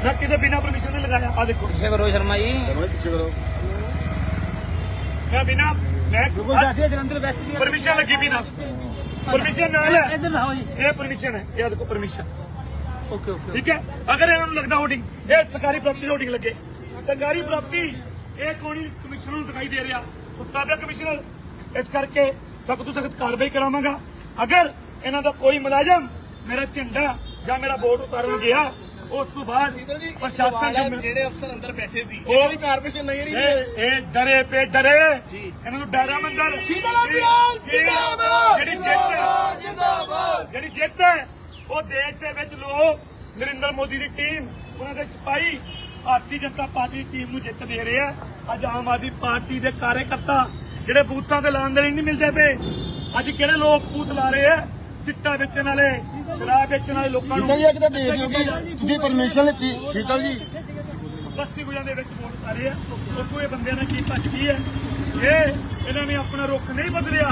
ਮੈਂ ਕਿਸੇ ਬਿਨਾ ਪਰਮਿਸ਼ਨ ਦੇ ਲਗਾਇਆ। ਆ ਦੇਖੋ। ਪਿੱਛੇ ਕਰੋ ਸ਼ਰਮਾ ਜੀ। ਸਮਝ ਪਿੱਛੇ ਕਰੋ। ਮੈਂ ਬਿਨਾ ਮੈਂ ਦੱਸਿਆ ਜਲੰਧਰ ਵੈਸਟ ਦੀ ਪਰਮਿਸ਼ਨ ਲੱਗੀ ਬਿਨਾ ਪਰਮਿਸ਼ਨ ਨਾਲ ਹੈ। ਇੱਧਰ ਦਿਖਾਓ ਜੀ। ਇਹ ਪਰਮਿਸ਼ਨ ਹੈ। ਇਹ ਦੇਖੋ ਪਰਮਿਸ਼ਨ ਓਕੇ ਓਕੇ ਠੀਕ ਹੈ? ਅਗਰ ਇਹਨਾਂ ਨੂੰ ਲੱਗਦਾ ਹੋਰਡਿੰਗ ਇਹ ਸਰਕਾਰੀ ਪ੍ਰਾਪਰਟੀ ਹੋਰਡਿੰਗ ਲੱਗੇ। ਸਰਕਾਰੀ ਪ੍ਰਾਪਰਟੀ ਇਹ ਕੋਣੀ ਕਮਿਸ਼ਨਰ ਨੂੰ ਦਿਖਾਈ ਦੇ ਰਿਹਾ। ਸੁੱਤਾ ਪਿਆ ਕਮਿਸ਼ਨਰ ਇਸ ਕਰਕੇ ਸਖਤ ਤੋਂ ਸਖਤ ਕਾਰਵਾਈ ਕਰਾਵਾਂਗਾ। ਅਗਰ ਇਹਨਾਂ ਦਾ ਕੋਈ ਮੁਲਾਜ਼ਮ ਮੇਰਾ ਝੰਡਾ ਜਾਂ ਮੇਰਾ ਵੋਟ ਉਤਾਰਨ ਗਿਆ ਉਸ ਤੋਂ ਬਾਅਦ ਪ੍ਰਸ਼ਾਸਨ ਜਿਹੜੇ ਅਫਸਰ ਅੰਦਰ ਬੈਠੇ ਸੀ ਇਹਨਾਂ ਦੀ ਕਾਰਪੋਰੇਸ਼ਨ ਨਹੀਂ ਰਹੀ ਇਹ ਡਰੇ ਪੇ ਡਰੇ। ਇਹਨਾਂ ਨੂੰ ਡਰਾ ਮੰਦਰ ਸ਼ੀਤਲ ਅਬਿਆਲ ਜਿੰਦਾਬਾਦ! ਜਿਹੜੀ ਜਿੱਤ ਜਿੰਦਾਬਾਦ ਜਿਹੜੀ ਜਿੱਤ ਹੈ ਉਹ ਦੇਸ਼ ਦੇ ਵਿੱਚ ਲੋਕ ਨਰਿੰਦਰ ਮੋਦੀ ਦੀ ਟੀਮ ਉਹਨਾਂ ਦੇ ਸਿਪਾਹੀ ਭਾਰਤੀ ਜਨਤਾ ਪਾਰਟੀ ਦੀ ਟੀਮ ਨੂੰ ਜਿੱਤ ਦੇ ਰਹੇ ਆ। ਅੱਜ ਆਮ ਆਦਮੀ ਪਾਰਟੀ ਦੇ ਕਾਰਜਕਰਤਾ ਜਿਹੜੇ ਬੂਥਾਂ ਤੇ ਲਾਉਣ ਦੇ ਲਈ ਨਹੀਂ ਮਿਲਦੇ ਪਏ ਅੱਜ ਕਿਹੜੇ ਲੋਕ ਬੂਥ ਲਾ ਰਹੇ ਆ? ਚਿੱਟਾ ਵੇਚਣ ਵਾਲੇ ਸ਼ਰਾਬ ਵੇਚਣ ਵਾਲੇ ਲੋਕਾਂ ਨੂੰ ਸ਼ੀਤਲ ਜੀ ਇੱਕ ਤਾਂ ਦੇ ਦਿਓ ਕਿ ਤੁਸੀਂ ਪਰਮਿਸ਼ਨ ਲਿੱਤੀ। ਸ਼ੀਤਲ ਜੀ। ਬਸਤੀ ਗੁਜਰਾਂ ਦੇ ਵਿੱਚ ਵੋਟ ਪਾ ਰਹੇ ਆ। ਉੱਥੋਂ ਇਹ ਬੰਦਿਆਂ ਨੇ ਕੀ ਭੱਜਦੀ ਹੈ? ਇਹ ਇਹਨਾਂ ਨੇ ਆਪਣਾ ਰੁਖ ਨਹੀਂ ਬਦਲਿਆ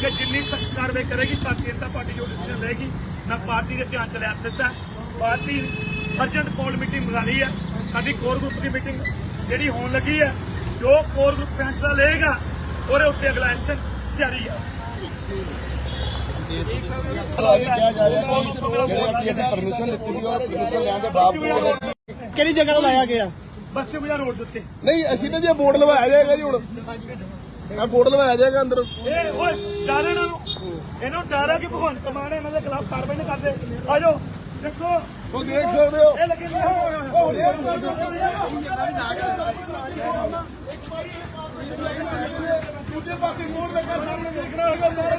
ਕਿ ਜਿੰਨੀ ਸਖਤ ਕਾਰਵਾਈ ਕਰੇਗੀ ਭਾਰਤੀ ਜਨਤਾ ਪਾਰਟੀ ਜੋ ਡਿਸੀਜਨ ਲਏਗੀ ਨਾ ਪਾਰਟੀ ਦੇ ਧਿਆਨ ਚ ਲਿਆ ਦਿੱਤਾ। ਪਾਰਟੀ ਅਰਜੈਂਟ ਕੋਲ ਮੀਟਿੰਗ ਬੁਲਾ ਲਈ ਹੈ। ਸਾਡੀ ਕੋਰ ਗਰੁੱਪ ਦੀ ਮੀਟਿੰਗ ਜਿਹੜੀ ਹੋਣ ਲੱਗੀ ਹੈ ਜੋ ਕੋਰ ਗਰੁੱਪ ਫੈਸਲਾ ਲਏਗਾ ਉਹਦੇ ਉੱਤੇ ਅਗਲਾ ਐਕਸ਼ਨ ਜਾਰੀ ਹੈ। ਕਿਹੜੀ ਜਗ੍ਹਾ ਤੋਂ ਲਾਇਆ ਗਿਆ? ਬਸਤੀ ਗੁਜਰਾਂ ਰੋਡ ਦੇ ਉੱਤੇ। ਨਹੀਂ ਅਸੀਂ ਤਾਂ ਜੇ ਬੋਰਡ ਲਵਾਇਆ ਜਾਏਗਾ ਜੀ ਹੁਣ। ਇਹ ਬੋਰਡ ਲਵਾਇਆ ਜਾਏਗਾ ਅੰਦਰ। ਇਹ ਓਏ ਡਰ ਇਹਨਾਂ ਨੂੰ। ਇਹਨਾਂ ਨੂੰ ਡਰ ਹੈ ਕਿ ਭਗਵੰਤ ਮਾਨ ਇਹਨਾਂ ਦੇ ਖਿਲਾਫ ਕਾਰਵਾਈ ਨਹੀਂ ਕਰਦੇ। ਆਜੋ ਦੇਖੋ ਤੁਸੀਂ ਦੇਖ ਸਕਦੇ ਹੋ। ਉਹ ਰੇਟ ਦਾ ਇੱਕ ਵਾਰੀ ਦੂਜੇ ਪਾਸੇ ਮੋੜ ਲੱਗਾ ਸਾਹਮਣੇ ਦੇਖਣਾ ਹੋਗਾ ਮੋੜ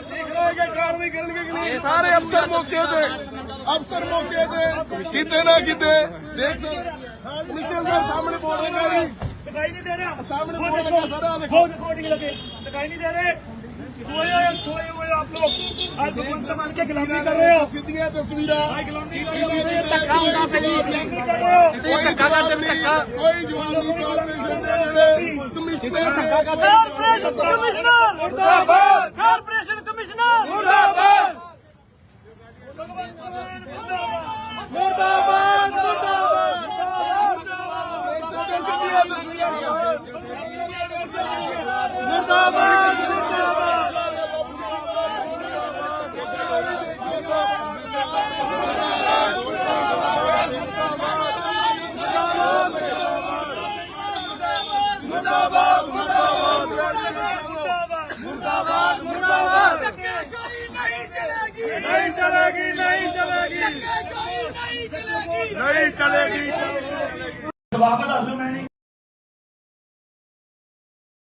ਦੇਖ ਲਓ ਇੱਕ ਕਾਰਵਾਈ ਜੇ ਨਹੀਂ। ਨਹੀਂ। ਸਾਰੇ ਅਫਸਰ ਮੌਕੇ ਤੇ। ਅਫਸਰ ਮੌਕੇ ਤੇ। ਕਿਤੇ ਨਾ ਕਿਤੇ। ਦੇਖ ਸਕਦੇ ਕਮਿਸ਼ਨਰ ਸਾਹਿਬ ਸਾਹਮਣੇ ਬੋਲ ਰਹੇ ਦਿਖਾਈ ਨਹੀਂ ਦੇ ਰਿਹਾ। ਸਾਹਮਣੇ ਬੋਲ ਰਿਹਾ ਸਾਰਾ ਦੇਖੋ। ਰਿਕਾਰਡਿੰਗ ਲੱਗੇ। दिखाई नहीं दे रहे सोए सोए हुए आप लोग आज भगवंत मान के गुलामी कर रहे हो सिद्धियां तस्वीरें कोई जवाब नहीं कॉर्पोरेशन दे रहे कमिश्नर धक्का कर ਨਹੀਂ ਚਲੇਗੀ। ਜਵਾਬ ਦੱਸ